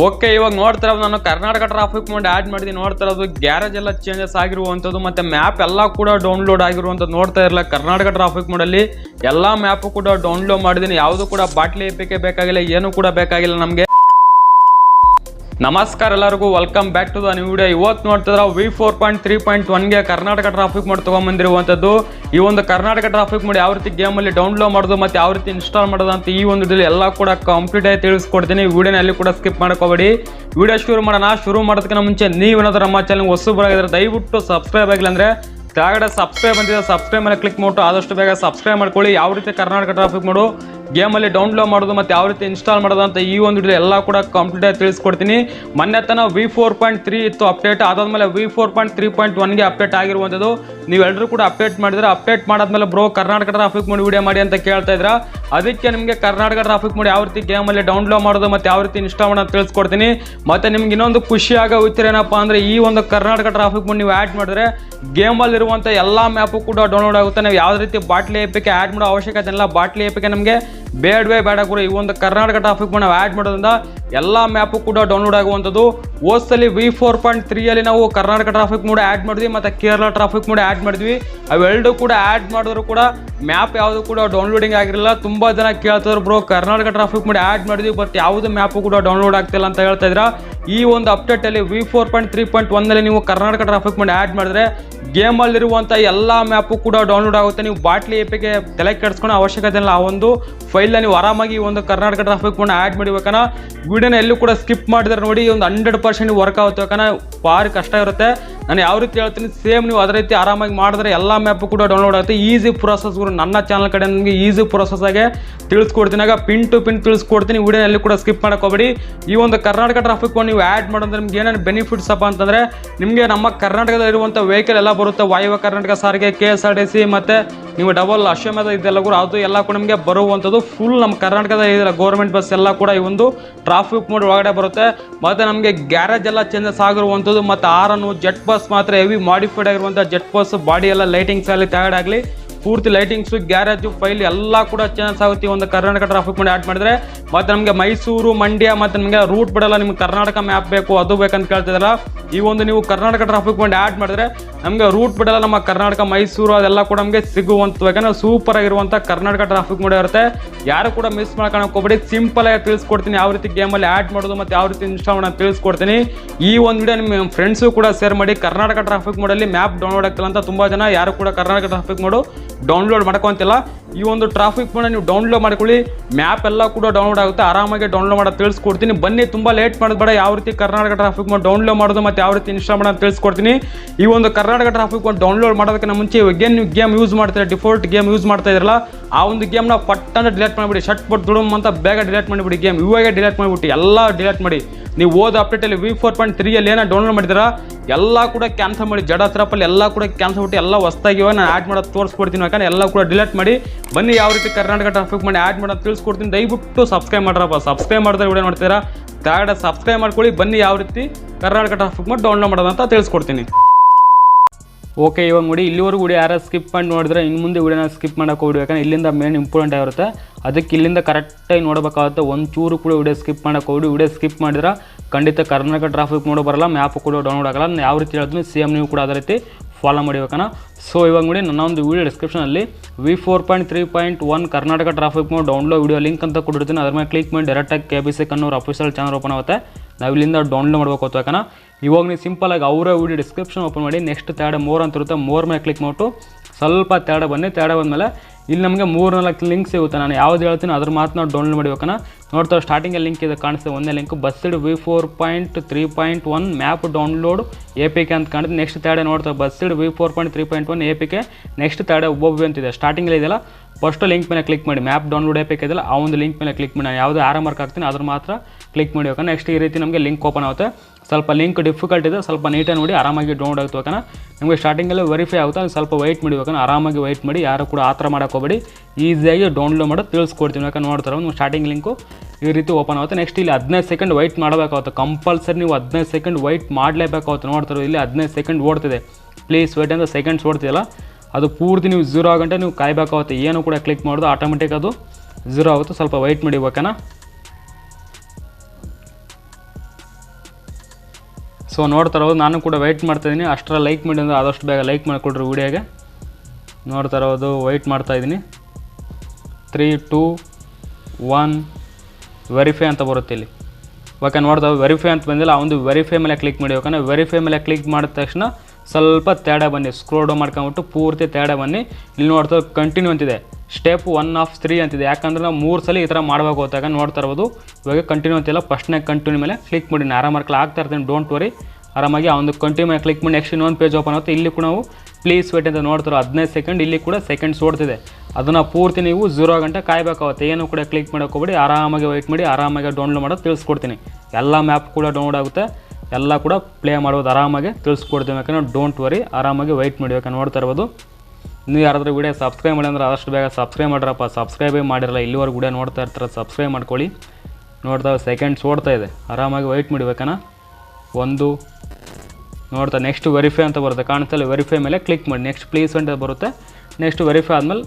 Okay ಇವಾಗ ನೋಡ್ತಾ ಇರೋದು ನಾನು ಕರ್ನಾಟಕ ಟ್ರಾಫಿಕ್ ಮೋಡ್ ಆ್ಯಡ್ ಮಾಡಿದ್ದೀನಿ. ನೋಡ್ತಾ ಇರೋದು ಗ್ಯಾರೇಜ್ ಎಲ್ಲ ಚೇಂಜಸ್ ಆಗಿರುವಂಥದ್ದು ಮತ್ತೆ ಮ್ಯಾಪ್ ಎಲ್ಲ ಕೂಡ ಡೌನ್ಲೋಡ್ ಆಗಿರುವಂಥದ್ದು ನೋಡ್ತಾ ಇರಲ್ಲ. ಕರ್ನಾಟಕ ಟ್ರಾಫಿಕ್ ಮೋಡಲ್ಲಿ ಎಲ್ಲ ಮ್ಯಾಪು ಕೂಡ ಡೌನ್ಲೋಡ್ ಮಾಡಿದ್ದೀನಿ. ಯಾವುದು ಕೂಡ ಬಾಟ್ಲಿ ಇಪ್ಪಿಕೆ ಬೇಕಾಗಿಲ್ಲ, ಏನು ಕೂಡ ಬೇಕಾಗಿಲ್ಲ ನಮಗೆ. ನಮಸ್ಕಾರ ಎಲ್ಲರಿಗೂ welcome back to the new video ಇವತ್ತು ನೋಡ್ತಿದ್ರೆ V four point three point ಒನ್ಗೆ Karnataka traffic mode ತೊಗೊಂಬಂದಿರುವಂಥದ್ದು ಈ ಒಂದು ಕರ್ನಾಟಕ ಟ್ರಾಫಿಕ್ ಮೋಡ್ ಯಾವ ರೀತಿ ಗೇಮಲ್ಲಿ ಡೌನ್ಲೋಡ್ ಮಾಡೋದು ಮತ್ತು ಯಾವ ರೀತಿ ಇನ್ಸ್ಟಾಲ್ ಮಾಡೋದು ಅಂತ ಈ ಒಂದು ವಿಡಿಯೋ ಎಲ್ಲ ಕೂಡ ಕಂಪ್ಲೀಟ್ ಆಗಿ ತಿಳಿಸ್ಕೊಡ್ತೀನಿ. ವಿಡಿಯೋನ ಅಲ್ಲಿ ಕೂಡ ಸ್ಕಿಪ್ ಮಾಡ್ಕೋಬೇಡಿ ವಿಡಿಯೋ ಶುರು ಮಾಡೋಣ. ಶುರು ಮಾಡೋದಕ್ಕಿಂತ ಮುಂಚೆ ನೀವೇನಾದ್ರೂ ನಮ್ಮ ಚಾನಲ್ ಹೊಸಬರಾಗಿದ್ರೆ ದಯವಿಟ್ಟು ಸಬ್ಸ್ಕ್ರೈಬ್ ಆಗಿಲ್ಲ ಅಂದರೆ ಕೆಳಗಡೆ ಸಬ್ಸ್ಕ್ರೈಬ್ ಅಂತಿದೆ ಸಬ್ಸ್ಕ್ರೈಬ್ ಮೇಲೆ ಕ್ಲಿಕ್ ಮಾಡ್ಬಿಟ್ಟು ಆದಷ್ಟು ಬೇಗ ಸಬ್ಸ್ಕ್ರೈಬ್ ಮಾಡ್ಕೊಳ್ಳಿ. ಯಾವ ರೀತಿ ಕರ್ನಾಟಕ ಟ್ರಾಫಿಕ್ ಮಾಡು ಗೇಮಲ್ಲಿ ಡೌನ್ಲೋಡ್ ಮಾಡೋದು ಮತ್ತು ಯಾವ ರೀತಿ ಇನ್ಸ್ಟಾಲ್ ಮಾಡೋದು ಅಂತ ಈ ಒಂದು ವಿಡಿಯೋ ಎಲ್ಲ ಕೂಡ ಕಂಪ್ಲೀಟ್ ಆಗಿ ತಿಳಿಸ್ಕೊಡ್ತೀನಿ. ಮೊನ್ನೆ ತನಕ ವಿ ಫೋರ್ ಪಾಯಿಂಟ್ ತ್ರೀ ಇತ್ತು ಅಪ್ಡೇಟ್ ಆದಮೇಲೆ V four point three point ಒನ್ಗೆ update ಆಗಿರುವಂಥದ್ದು. ನೀವೆಲ್ಲರೂ ಕೂಡ ಅಪ್ಡೇಟ್ ಮಾಡಿದ್ರೆ ಅಪ್ಡೇಟ್ ಮಾಡಾದ್ಮೇಲೆ ಬ್ರೋ ಕರ್ನಾಟಕ ಟ್ರಾಫಿಕ್ ಮಾಡಿ ವಿಡಿಯೋ ಮಾಡಿ ಅಂತ ಕೇಳ್ತಾ ಇದ್ರ ಅದಕ್ಕೆ ನಿಮಗೆ ಕರ್ನಾಟಕ ಟ್ರಾಫಿಕ್ ಮಾಡಿ ಯಾವ ರೀತಿ ಗೇಮಲ್ಲಿ ಡೌನ್ಲೋಡ್ ಮಾಡೋದು ಮತ್ತು ಯಾವ ರೀತಿ ಇನ್ಸ್ಟಾಲ್ ಮಾಡೋದು ತಿಳಿಸ್ಕೊಡ್ತೀನಿ. ಮತ್ತು ನಿಮ್ಗೆ ಇನ್ನೊಂದು ಖುಷಿಯಾಗೋ ವಿಚಾರ ಏನಪ್ಪ ಅಂದರೆ ಈ ಒಂದು ಕರ್ನಾಟಕ ಟ್ರಾಫಿಕ್ ಮೋಡಿ ನೀವು ಆ್ಯಡ್ ಮಾಡಿದ್ರೆ ಗೇಮಲ್ಲಿರುವಂಥ ಎಲ್ಲ ಮ್ಯಾಪು ಕೂಡ ಡೌನ್ಲೋಡ್ ಆಗುತ್ತೆ. ನಾವು ಯಾವುದೇ ರೀತಿ ಬಾಟ್ಲಿ ಏಪಿಕೆ ಆ್ಯಡ್ ಮಾಡೋ ಅವಶ್ಯಕತೆ ಇಲ್ಲ. ಬಾಟ್ಲಿ ಏಪಿಕೆ ನಮಗೆ ಬೇಡವೇ ಬೇಡ ಕೂಡ ಈ ಒಂದು ಕರ್ನಾಟಕ ಟ್ರಾಫಿಕ್ ನಾವು ಆ್ಯಡ್ ಮಾಡೋದ್ರಿಂದ ಎಲ್ಲ ಮ್ಯಾಪು ಕೂಡ ಡೌನ್ಲೋಡ್ ಆಗುವಂಥದ್ದು. ಓಸ್ಸಲ್ಲಿ ವಿ ಫೋರ್ ಪಾಯಿಂಟ್ ತ್ರೀಯಲ್ಲಿ ನಾವು ಕರ್ನಾಟಕ ಟ್ರಾಫಿಕ್ ಮೂಡ ಆ್ಯಡ್ ಮಾಡಿದ್ವಿ, ಮತ್ತು ಕೇರಳ ಟ್ರಾಫಿಕ್ ಮೂಡ ಆ್ಯಡ್ ಮಾಡಿದ್ವಿ. ಅವೆರಡೂ ಕೂಡ ಆ್ಯಡ್ ಮಾಡಿದ್ರು ಕೂಡ ಮ್ಯಾಪ್ ಯಾವುದು ಕೂಡ ಡೌನ್ಲೋಡಿಂಗ್ ಆಗಿರಲಿಲ್ಲ. ತುಂಬ ಜನ ಕೇಳ್ತಾರೆ ಬ್ರೋ, ಕರ್ನಾಟಕ ಟ್ರಾಫಿಕ್ ಮೂಡ ಆ್ಯಡ್ ಮಾಡಿದ್ವಿ ಬಟ್ ಯಾವುದು ಮ್ಯಾಪು ಕೂಡ ಡೌನ್ಲೋಡ್ ಆಗ್ತಿಲ್ಲ ಅಂತ ಹೇಳ್ತಾ ಇದ್ರ. ಈ ಒಂದು ಅಪ್ಡೇಟಲ್ಲಿ V four point three point ಒಂದಲ್ಲಿ ನೀವು ಕರ್ನಾಟಕ ಟ್ರಾಫಿಕ್ ಮಾಡಿ ಆ್ಯಡ್ ಮಾಡಿದ್ರೆ ಗೇಮಲ್ಲಿರುವಂಥ ಎಲ್ಲ ಮ್ಯಾಪು ಕೂಡ ಡೌನ್ಲೋಡ್ ಆಗುತ್ತೆ. ನೀವು ಬಾಟ್ಲಿ ಎಪಿಗೆ ತಲೆ ಕೆಡಿಸ್ಕೊಳ್ಳೋ ಅವಶ್ಯಕತೆ ಇಲ್ಲ. ಆ ಒಂದು ಫೈಲ್ನ ನೀವು ಆರಾಮಾಗಿ ಒಂದು ಕರ್ನಾಟಕ ಟ್ರಾಫಿಕ್ ಮಾಡಿ ಆ್ಯಡ್ ಮಾಡಿಬೇಕನ್ನ ವಿಡಿಯೋನ ಎಲ್ಲೂ ಕೂಡ ಸ್ಕಿಪ್ ಮಾಡಿದ್ರೆ ನೋಡಿ ಒಂದು ಹಂಡ್ರೆಡ್ ಪರ್ಸೆಂಟ್ ವರ್ಕ್ ಆಗುತ್ತೆ. ಯಾಕಂದ್ರೆ ಭಾರಿ ಕಷ್ಟ ಇರುತ್ತೆ. ನಾನು ಯಾವ ರೀತಿ ಹೇಳ್ತೀನಿ ಸೇಮ್ ನೀವು ಅದೇ ರೀತಿ ಆರಾಮಾಗಿ ಮಾಡಿದ್ರೆ ಎಲ್ಲ ಮ್ಯಾಪು ಕೂಡ ಡೌನ್ಲೋಡ್ ಆಗುತ್ತೆ. ಈಸಿ ಪ್ರೊಸೆಸ್ ನನ್ನ ಚಾನಲ್ ಕಡೆ ನಿಮಗೆ ಈಸಿ ಪ್ರೊಸೆಸ್ ಆಗಿ ತಿಳಿಸ್ಕೊಡ್ತೀನಿ. ಆಗ ಪಿನ್ ಟು ಪಿನ್ ತಿಳಿಸ್ಕೊಡ್ತೀನಿ. ವಿಡಿಯೋ ಎಲ್ಲೂ ಕೂಡ ಸ್ಕಿಪ್ ಮಾಡಕ್ಕೆ ಹೋಗ್ಬೇಡಿ. ಈ ಒಂದು ಕರ್ನಾಟಕ ಟ್ರಾಫಿಕ್ ನೀವು ಆ್ಯಡ್ ಮಾಡೋದ್ರೆ ನಿಮ್ಗೆ ಏನೇನು ಬೆನಿಫಿಟ್ಸ್ ಅಪ್ಪ ಅಂತಂದರೆ, ನಿಮಗೆ ನಮ್ಮ ಕರ್ನಾಟಕದಲ್ಲಿ ಇರುವಂಥ ವೆಹಿಕಲ್ ಎಲ್ಲ ಬರುತ್ತೆ. ವಾಯುವ್ಯ ಕರ್ನಾಟಕ, ಸಾರಿಗೆ K S R T C ಮತ್ತು ನೀವು ಡಬಲ್ ಅಶ್ವಮೇಧ ಇದೆಲ್ಲ ಕೂಡ ಅದು ಎಲ್ಲ ಕೂಡ ನಿಮಗೆ ಬರುವಂಥದ್ದು ಫುಲ್ ನಮ್ಮ ಕರ್ನಾಟಕದ ಇದೆಲ್ಲ ಗೌರ್ಮೆಂಟ್ ಬಸ್ ಎಲ್ಲ ಕೂಡ ಈ ಒಂದು ಟ್ರಾಫಿಕ್ ಮೋಡ್ ಒಳಗಡೆ ಬರುತ್ತೆ. ಮತ್ತು ನಮಗೆ ಗ್ಯಾರೇಜ್ ಎಲ್ಲ ಚೇಂಜಸ್ ಆಗಿರುವಂಥದ್ದು ಮತ್ತು ಆರನ್ನು ಜೆಟ್ ಬಸ್ ಮಾತ್ರ ಹೆವಿ ಮಾಡಿಫೈಡ್ ಆಗಿರುವಂಥ ಜೆಟ್ ಬಸ್ ಬಾಡಿ ಎಲ್ಲ ಲೈಟಿಂಗ್ಸ್ ತಗಡ್ ಆಗಲಿ ಪೂರ್ತಿ ಲೈಟಿಂಗ್ಸು ಗ್ಯಾರೇಜು ಫೈಲ್ ಎಲ್ಲ ಕೂಡ ಚೇಂಜ್ ಆಗುತ್ತೆ. ಒಂದು ಕರ್ನಾಟಕ ಟ್ರಾಫಿಕ್ ಮಾಡಿ ಆ್ಯಡ್ ಮಾಡಿದ್ರೆ, ಮತ್ತು ನಮಗೆ ಮೈಸೂರು, ಮಂಡ್ಯ, ಮತ್ತು ನಮಗೆ ರೂಟ್ ಬಿಡಲ್ಲ, ನಿಮ್ಗೆ ಕರ್ನಾಟಕ ಮ್ಯಾಪ್ ಬೇಕು, ಅದು ಬೇಕಂತ ಕೇಳ್ತಿದಾರ ಈ ಒಂದು ನೀವು ಕರ್ನಾಟಕ ಟ್ರಾಫಿಕ್ ಮಾಡಿ ಆ್ಯಡ್ ಮಾಡಿದ್ರೆ, ನಮಗೆ ರೂಟ್ ಬಿಡಲ್ಲ, ನಮ್ಮ ಕರ್ನಾಟಕ, ಮೈಸೂರು, ಅದೆಲ್ಲ ಕೂಡ ನಮಗೆ ಸಿಗುವಂಥ ಯಾಕಂದ್ರೆ ಸೂಪರ್ ಆಗಿರುವಂಥ ಕರ್ನಾಟಕ ಟ್ರಾಫಿಕ್ ಮಾಡಿ ಇರುತ್ತೆ. ಯಾರು ಕೂಡ ಮಿಸ್ ಮಾಡ್ಕೊಳಕ್ಕೆ ಹೋಗ್ಬೇಡಿ. ಸಿಂಪಲ್ ಆಗಿ ತಿಳಿಸ್ಕೊಡ್ತೀನಿ, ಯಾವ ರೀತಿ ಗೇಮಲ್ಲಿ ಆ್ಯಡ್ ಮಾಡೋದು ಮತ್ತು ಯಾವ ರೀತಿ ಇನ್ಸ್ಟಾಲ್ ಮಾಡೋದು ತಿಳಿಸ್ಕೊಡ್ತೀನಿ. ಈ ಒಂದು ವಿಡಿಯೋ ನಿಮ್ಮ ಫ್ರೆಂಡ್ಸು ಕೂಡ ಶೇರ್ ಮಾಡಿ. ಕರ್ನಾಟಕ ಟ್ರಾಫಿಕ್ ಮೋಡಲ್ಲಿ ಮ್ಯಾಪ್ ಡೌನ್ಲೋಡ್ ಆಗ್ತಿಲ್ಲ ಅಂತ ತುಂಬ ಜನ, ಯಾರು ಕೂಡ ಕರ್ನಾಟಕ ಟ್ರಾಫಿಕ್ ಮೋಡು ಡೌನ್ಲೋಡ್ ಮಾಡ್ಕೊಂತಿಲ್ಲ ಈ ಒಂದು ಟ್ರಾಫಿಕ್ ಮೋಡ ನೀವು ಡೌನ್ಲೋಡ್ ಮಾಡ್ಕೊಳ್ಳಿ. ಮ್ಯಾಪ್ ಎಲ್ಲ ಕೂಡ ಡೌನ್ಲೋಡ್ ಆಗುತ್ತೆ. ಆರಾಮಾಗಿ ಡೌನ್ಲೋಡ್ ಮಾಡೋದು ತಿಳಿಸ್ಕೊಡ್ತೀನಿ. ಬನ್ನಿ, ತುಂಬ ಲೇಟ್ ಮಾಡೋದು ಬೇಡ. ಯಾವ ರೀತಿ ಕರ್ನಾಟಕ ಟ್ರಾಫಿಕ್ ಮಾಡಿ ಡೌನ್ಲೋಡ್ ಮಾಡೋದು ಮತ್ತು ಯಾವ ರೀತಿ ಇನ್ಸ್ಟಾಲ್ ಮಾಡೋದು ತಿಳಿಸ್ಕೊಡ್ತೀನಿ. ಈ ಒಂದು ಕರ್ನಾಟಕ ಟ್ರಾಫಿಕ್ ಮಾಡಿ ಡೌನ್ಲೋಡ್ ಮಾಡೋದಕ್ಕೆ ಮುಂಚೆ ನೀವು ಗೇಮ್ ಯೂಸ್ ಮಾಡ್ತೀರಾ ಡಿಫಾಲ್ಟ್ ಗೇಮ್ ಯೂಸ್ ಮಾಡ್ತಾ ಇದ್ರಲ್ಲ ಆ ಒಂದು ಗೇಮ್ನ ಪಟ್ಟಂತ ಡಿಲೀಟ್ ಮಾಡಿಬಿಡಿ. ಶಟ್ ಪಟ್ ದುಡುಮ್ ಅಂತ ಬೇಗ ಡಿಲೀಟ್ ಮಾಡಿಬಿಡಿ ಗೇಮ್ ಇವಾಗೆ ಡಿಲೀಟ್ ಮಾಡಿಬಿಟ್ಟು, ಎಲ್ಲ ಡಿಲೀಟ್ ಮಾಡಿ. ನೀವು ಓದ ಅಪ್ಡೇಟಲ್ಲಿ ವಿ ಫೋರ್ ಪಾಯಿಂಟ್ ತ್ರೀಯಲ್ಲಿ ಏನೋ ಡೌನ್ಲೋಡ್ ಮಾಡಿದಾರ ಎಲ್ಲ ಕೂಡ ಕ್ಯಾನ್ಸಲ್ ಮಾಡಿ ಜಡ ಹತ್ರಪ್ಪಲ್ಲಿ ಎಲ್ಲ ಕೂಡ ಕ್ಯಾನ್ಸಲ್ ಬಿಟ್ಟು ಎಲ್ಲ ಹೊಸ್ದಾಗಿವೆ, ನಾನು ಆ್ಯಡ್ ಮಾಡೋದು ತೋರಿಸ್ಕೊಡ್ತೀನಿ, ಯಾಕಂದ್ರೆ ಎಲ್ಲ ಕೂಡ ಡಿಲೀಟ್ ಮಾಡಿ, ಬನ್ನಿ ಯಾವ ರೀತಿ ಕರ್ನಾಟಕ ಟ್ರಾಫಿಕ್ ಮಾಡಿ ಆ್ಯಡ್ ಮಾಡೋದು ತಿಳಿಸ್ಕೊಡ್ತೀನಿ. ದಯವಿಟ್ಟು ಸಬ್ಸ್ಕ್ರೈಬ್ ಮಾಡ್ರಪ್ಪ. ಸಬ್ಸ್ಕ್ರೈಬ್ ಮಾಡಿದ್ರೆ ವಿಡಿಯೋ ಮಾಡ್ತೀರಾ ಕೆಳಗಡೆ ಸಬ್ಸ್ಕ್ರೈಬ್ ಮಾಡ್ಕೊಳ್ಳಿ, ಬನ್ನಿ ಯಾವ ರೀತಿ ಕರ್ನಾಟಕ ಟ್ರಾಫಿಕ್ ಮಾಡಿ ಡೌನ್ಲೋಡ್ ಮಾಡೋದಂತ ತಿಳಿಸ್ಕೊಡ್ತೀನಿ. ಓಕೆ ಇವಾಗ ನೋಡಿ, ಇಲ್ಲಿವರೆಗೂ ಹುಡಿ ಯಾರು ಸ್ಕಿಪ್ ಮಾಡಿ ನೋಡಿದ್ರೆ ಇನ್ನು ಮುಂದೆ ವಿಡಿಯೋನ ಸ್ಕಿಪ್ ಮಾಡೋಕೆ ಹೋಗಿ ಯಾಕಂದ್ರೆ ಇಲ್ಲಿಂದ ಮೇನ್ ಇಂಪಾರ್ಟೆಂಟ್ ಆಗಿರುತ್ತೆ. ಅದಕ್ಕೆ ಇಲ್ಲಿಂದ ಕರೆಕ್ಟಾಗಿ ನೋಡಬೇಕಾಗುತ್ತೆ. ಒಂದು ಚೂರು ಕೂಡ ವಿಡಿಯೋ ಸ್ಕಿಪ್ ಮಾಡೋಕೆ ಹೋಗಿ ವಿಡಿಯೋ ಸ್ಕಿಪ್ ಮಾಡಿದ್ರೆ ಖಂಡಿತ ಕರ್ನಾಟಕ ಟ್ರಾಫಿಕ್ ನೋಡೋ ಬರಲ್ಲ ಮ್ಯಾಪ್ ಕೂಡ ಡೌನ್ಲೋಡ್ ಆಗಲ್ಲ. ಯಾವ ರೀತಿ ಹೇಳ್ತೀನಿ ಸೇಮ್ ನೀವು ಕೂಡ ಅದೇ ರೀತಿ ಫಾಲೋ ಮಾಡಿಬೇಕನ ಸೊ ಇವಾಗ ನೋಡಿ, ನನ್ನ ಒಂದು ವೀಡಿಯೋ ಡಿಸ್ಕ್ರಿಪ್ಷನಲ್ಲಿ V four point three point one Karnataka traffic mode download video link ಅಂತ ಕೊಟ್ಟಿರ್ತೀನಿ. ಅದ್ರ ಮೇಲೆ ಕ್ಲಿಕ್ ಮಾಡಿ ಡೈರೆಕ್ಟಾಗಿ K B C Kannur official channel open ಆಗುತ್ತೆ. ನಾವು ಇಲ್ಲಿಂದ ಡೌನ್ಲೋಡ್ ಮಾಡ್ಬೇಕು ಯಾಕಂದ್ರೆ ಇವಾಗ ನೀವು ಸಿಂಪಲಾಗಿ ಅವರ ವಿಡಿಯೋ ಡಿಸ್ಕ್ರಿಪ್ಷನ್ ಓಪನ್ ಮಾಡಿ ನೆಕ್ಸ್ಟ್ ತೇಡ ಮೋರ್ ಅಂತ ಇರುತ್ತೆ ಮೋರ್ ಮೇಲೆ ಕ್ಲಿಕ್ ಮಾಡಿಬಿಟ್ಟು ಸ್ವಲ್ಪ ತೇಡ ಬನ್ನಿ, ತೇಡ ಬಂದಮೇಲೆ ಇಲ್ಲಿ ನಮಗೆ ಮೂರು ನಾಲ್ಕು ಲಿಂಕ್ ಸಿಗುತ್ತೆ. ನಾನು ಯಾವ್ದು ಹೇಳ್ತೀನಿ ಅದ್ರ ಮಾತ್ರ ನಾವು ಡೌನ್ಲೋಡ್ ಮಾಡಿಬೇಕನ್ನ ನೋಡ್ತಾ ಸ್ಟಾರ್ಟಿಂಗಲ್ಲಿ ಲಿಂಕ್ ಇದೆ ಕಾಣಿಸ್ತದೆ ಒಂದೇ link BussID V four point three point one map download A P K ಅಂತ ಕಾಣುತ್ತೆ ನೆಕ್ಸ್ಟ್ ತೇಡೆ ನೋಡ್ತಾರೆ BussID V four point three point one A P K next ತೇಡೆ ಒಬ್ಬೊಬ್ಬ ಅಂತಿದೆ ಸ್ಟಾರ್ಟಿಂಗಲ್ಲಿ ಇದೆಯಲ್ಲ ಫಸ್ಟ್ ಲಿಂಕ್ ಮೇಲೆ ಕ್ಲಿಕ್ ಮಾಡಿ map download A P K ಆ ಒಂದು ಲಿಂಕ್ ಮೇಲೆ ಕ್ಲಿಕ್ ಮಾಡಿ, ನಾನು ಯಾವುದು ಆರ ಮಾರ್ಕ್ ಹಾಕ್ತೀನಿ, ಅದ್ರ ಮಾತ್ರ ಕ್ಲಿಕ್ ಮಾಡಿ ಯಾಕಂದ್ರೆ ನೆಕ್ಸ್ಟ್ ಈ ರೀತಿ ನಮಗೆ ಲಿಂಕ್ ಓಪನ್ ಆಗುತ್ತೆ. ಸ್ವಲ್ಪ ಲಿಂಕ್ ಡಿಫಿಕಲ್ಟ್ ಇದೆ, ಸ್ವಲ್ಪ ನೀಟಾಗಿ ನೋಡಿ, ಆರಾಮಾಗಿ ಡೌನ್ಲೋಡ್ ಆಗುತ್ತೆ ಯಾಕಂದ್ರೆ ನಿಮಗೆ ಸ್ಟಾರ್ಟಿಂಗಲ್ಲಿ ವೆರಿಫೈ ಆಗುತ್ತೆ, ಅಲ್ಲಿ ಸ್ವಲ್ಪ ವೆಯ್ಟ್ ಮಾಡಿ ಯಾಕಂದ್ರೆ ಆರಾಮಾಗಿ ವೆಯ್ಟ್ ಮಾಡಿ, ಯಾರು ಕೂಡ ಆ ಥರ ಮಾಡೋಕೆ ಹೋಗಬೇಡಿ. ಈಸಿಯಾಗಿ ಡೌನ್ಲೋಡ್ ಮಾಡಿ, ತಿಳಿಸ್ಕೊಡ್ತೀನಿ ಯಾಕಂದ್ರೆ ನೋಡ್ತಾರೆ, ಒಂದು ಸ್ಟಾರ್ಟಿಂಗ್ ಲಿಂಕು ಈ ರೀತಿ ಓಪನ್ ಆಗುತ್ತೆ. ನೆಕ್ಸ್ಟ್ ಇಲ್ಲಿ ಹದಿನೈದು ಸೆಕೆಂಡ್ ವೈಟ್ ಮಾಡಬೇಕಾಗುತ್ತೆ. ಕಂಪಲ್ಸರಿ ನೀವು ಹದಿನೈದು ಸೆಕೆಂಡ್ ವೈಟ್ ಮಾಡಲೇಬೇಕಾಗುತ್ತೆ. ನೋಡ್ತಾರೆ, ಇಲ್ಲಿ ಹದಿನೈದು ಸೆಕೆಂಡ್ ಓಡ್ತಿದೆ. ಪ್ಲೀಸ್ ವೈಟ್ ಅಂತ ಸೆಕೆಂಡ್ಸ್ ಓಡ್ತಿದೆಯಲ್ಲ? ಅದು ಪೂರ್ತಿ ನೀವು ಝೀರೋ ಆಗಂಟೆ ನೀವು ಕಾಯಬೇಕಾಗುತ್ತೆ ಏನು ಕೂಡ ಕ್ಲಿಕ್ ಮಾಡೋದು ಆಟೋಮೆಟಿಕ್ ಅದು ಝೀರೋ ಆಗುತ್ತೆ. ಸ್ವಲ್ಪ ವೈಟ್ ಮಾಡಿ ಓಕೆನಾ ಸೊ ನೋಡ್ತಾ ಇರೋದು ನಾನು ಕೂಡ ವೆಯ್ಟ್ ಮಾಡ್ತಾಯಿದ್ದೀನಿ ಅಷ್ಟರ ಲೈಕ್ ಮಾಡಿ ಅಂದರೆ ಆದಷ್ಟು ಬೇಗ ಲೈಕ್ ಮಾಡಿಕೊಡ್ರಿ ವಿಡಿಯೋಗೆ. ನೋಡ್ತಾ ಇರೋದು ವೆಯ್ಟ್ ಮಾಡ್ತಾಯಿದ್ದೀನಿ ತ್ರೀ ಟೂ ಒನ್ ವೆರಿಫೈ ಅಂತ ಬರುತ್ತೆ ಇಲ್ಲಿ. ಓಕೆ ನೋಡ್ತಾ ವೆರಿಫೈ ಅಂತ ಬಂದಿಲ್ಲ, ಆ ಒಂದು ವೆರಿಫೈ ಮೇಲೆ ಕ್ಲಿಕ್ ಮಾಡಿ ಯಾಕಂದರೆ ವೆರಿಫೈ ಮೇಲೆ ಕ್ಲಿಕ್ ಮಾಡಿದ ತಕ್ಷಣ ಸ್ವಲ್ಪ ತೇಡ ಬನ್ನಿ ಸ್ಕ್ರೋ ಡೌನ್ ಮಾಡ್ಕೊಂಬಿಟ್ಟು ಪೂರ್ತಿ ತೇಡ ಬನ್ನಿ. ಇಲ್ಲಿ ನೋಡ್ತಾ ಕಂಟಿನ್ಯೂ ಅಂತಿದೆ. ಸ್ಟೆಪ್ ಒನ್ ಆಫ್ ತ್ರೀ ಅಂತಿದೆ. ಯಾಕಂದ್ರೆ ನಾವು ಮೂರು ಸಲ ಈ ಥರ ಮಾಡಬೇಕು ಹೋದಾಗ ನೋಡ್ತಾ ಇರ್ಬೋದು. ಇವಾಗ ಕಂಟಿನ್ಯೂ ಅಂತಿಲ್ಲ. ಫಸ್ಟ್ನೇ ಕಂಟಿನ್ಯೂ ಮೇಲೆ ಕ್ಲಿಕ್ ಮಾಡಿ. ನಾನು ಆರಾಮಾಗಿ ಆಗ್ತಾ ಇರ್ತೀನಿ ಡೋಂಟ್ ವರಿ ಆರಾಮಾಗಿ ಆ ಒಂದು ಕಂಟಿನ್ಯೂ ಮೇಲೆ ಕ್ಲಿಕ್ ಮಾಡಿ. ನೆಕ್ಸ್ಟ್ ಇನ್ನೊಂದು ಪೇಜ್ ಓಪನ್ ಆಗುತ್ತೆ. ಇಲ್ಲಿ ಕೂಡ ನಾವು ಪ್ಲೀಸ್ ವೇಟ್ ಅಂತ ನೋಡ್ತಾರೋ ಹದಿನೈದು ಸೆಕೆಂಡ್ ಇಲ್ಲಿ ಕೂಡ ಸೆಕೆಂಡ್ಸ್ ಓಡ್ತಿದೆ. ಅದನ್ನು ಪೂರ್ತಿ ನೀವು ಝೀರೋ ಗಂಟೆ ಕಾಯಬೇಕಾಗುತ್ತೆ. ಏನು ಕೂಡ ಕ್ಲಿಕ್ ಮಾಡೋಕೆ ಹೋಗ್ಬಿಡಿ. ಆರಾಮಾಗಿ ವೆಯ್ಟ್ ಮಾಡಿ, ಆರಾಮಾಗಿ ಡೌನ್ಲೋಡ್ ಮಾಡೋದು ತಿಳಿಸ್ಕೊಡ್ತೀನಿ. ಎಲ್ಲ ಮ್ಯಾಪ್ ಕೂಡ ಡೌನ್ಲೋಡ್ ಆಗುತ್ತೆ. ಎಲ್ಲ ಕೂಡ ಪ್ಲೇ ಮಾಡೋದು ಆರಾಮಾಗಿ ತಿಳಿಸ್ಕೊಡ್ತೀವಿ ಯಾಕಂದ್ರೆ ಡೋಂಟ್ ವರಿ ಆರಾಮಾಗಿ ವೆಯ್ಟ್ ಮಾಡಿ. ಯಾಕಂದ್ರೆ ನೋಡ್ತಾ ಇರ್ಬೋದು, ನೀವು ಯಾರಾದರೂ ವಿಡಿಯೋ ಸಬ್ಸ್ಕ್ರೈಬ್ ಮಾಡಿ ಅಂದ್ರೆ ಆದಷ್ಟು ಬೇಗ ಸಬ್ಸ್ಕ್ರೈಬ್ ಮಾಡಿರಪ್ಪ. ಸಬ್ಸ್ಕ್ರೈಬೇ ಮಾಡಿರಲ್ಲ, ಇಲ್ಲಿವರೆಗೂ ಕೂಡ ನೋಡ್ತಾ ಇರ್ತಾರೆ ಸಬ್ಸ್ಕ್ರೈಬ್ ಮಾಡ್ಕೊಳ್ಳಿ. ನೋಡ್ತಾ ಸೆಕೆಂಡ್ಸ್ ಓಡ್ತಾ ಇದೆ. ಆರಾಮಾಗಿ ವೆಯ್ಟ್ ಮಾಡಿಬೇಕನ ಒಂದು, ನೋಡ್ತಾ ನೆಕ್ಸ್ಟ್ ವೆರಿಫೈ ಅಂತ ಬರುತ್ತೆ. ಕಾಣಿಸ್ತಲ್ಲ ವೆರಿಫೈ ಮೇಲೆ ಕ್ಲಿಕ್ ಮಾಡಿ. ನೆಕ್ಸ್ಟ್ ಪ್ಲೀಸ್ ಅಂತ ಬರುತ್ತೆ. ನೆಕ್ಸ್ಟ್ ವೆರಿಫೈ ಆದಮೇಲೆ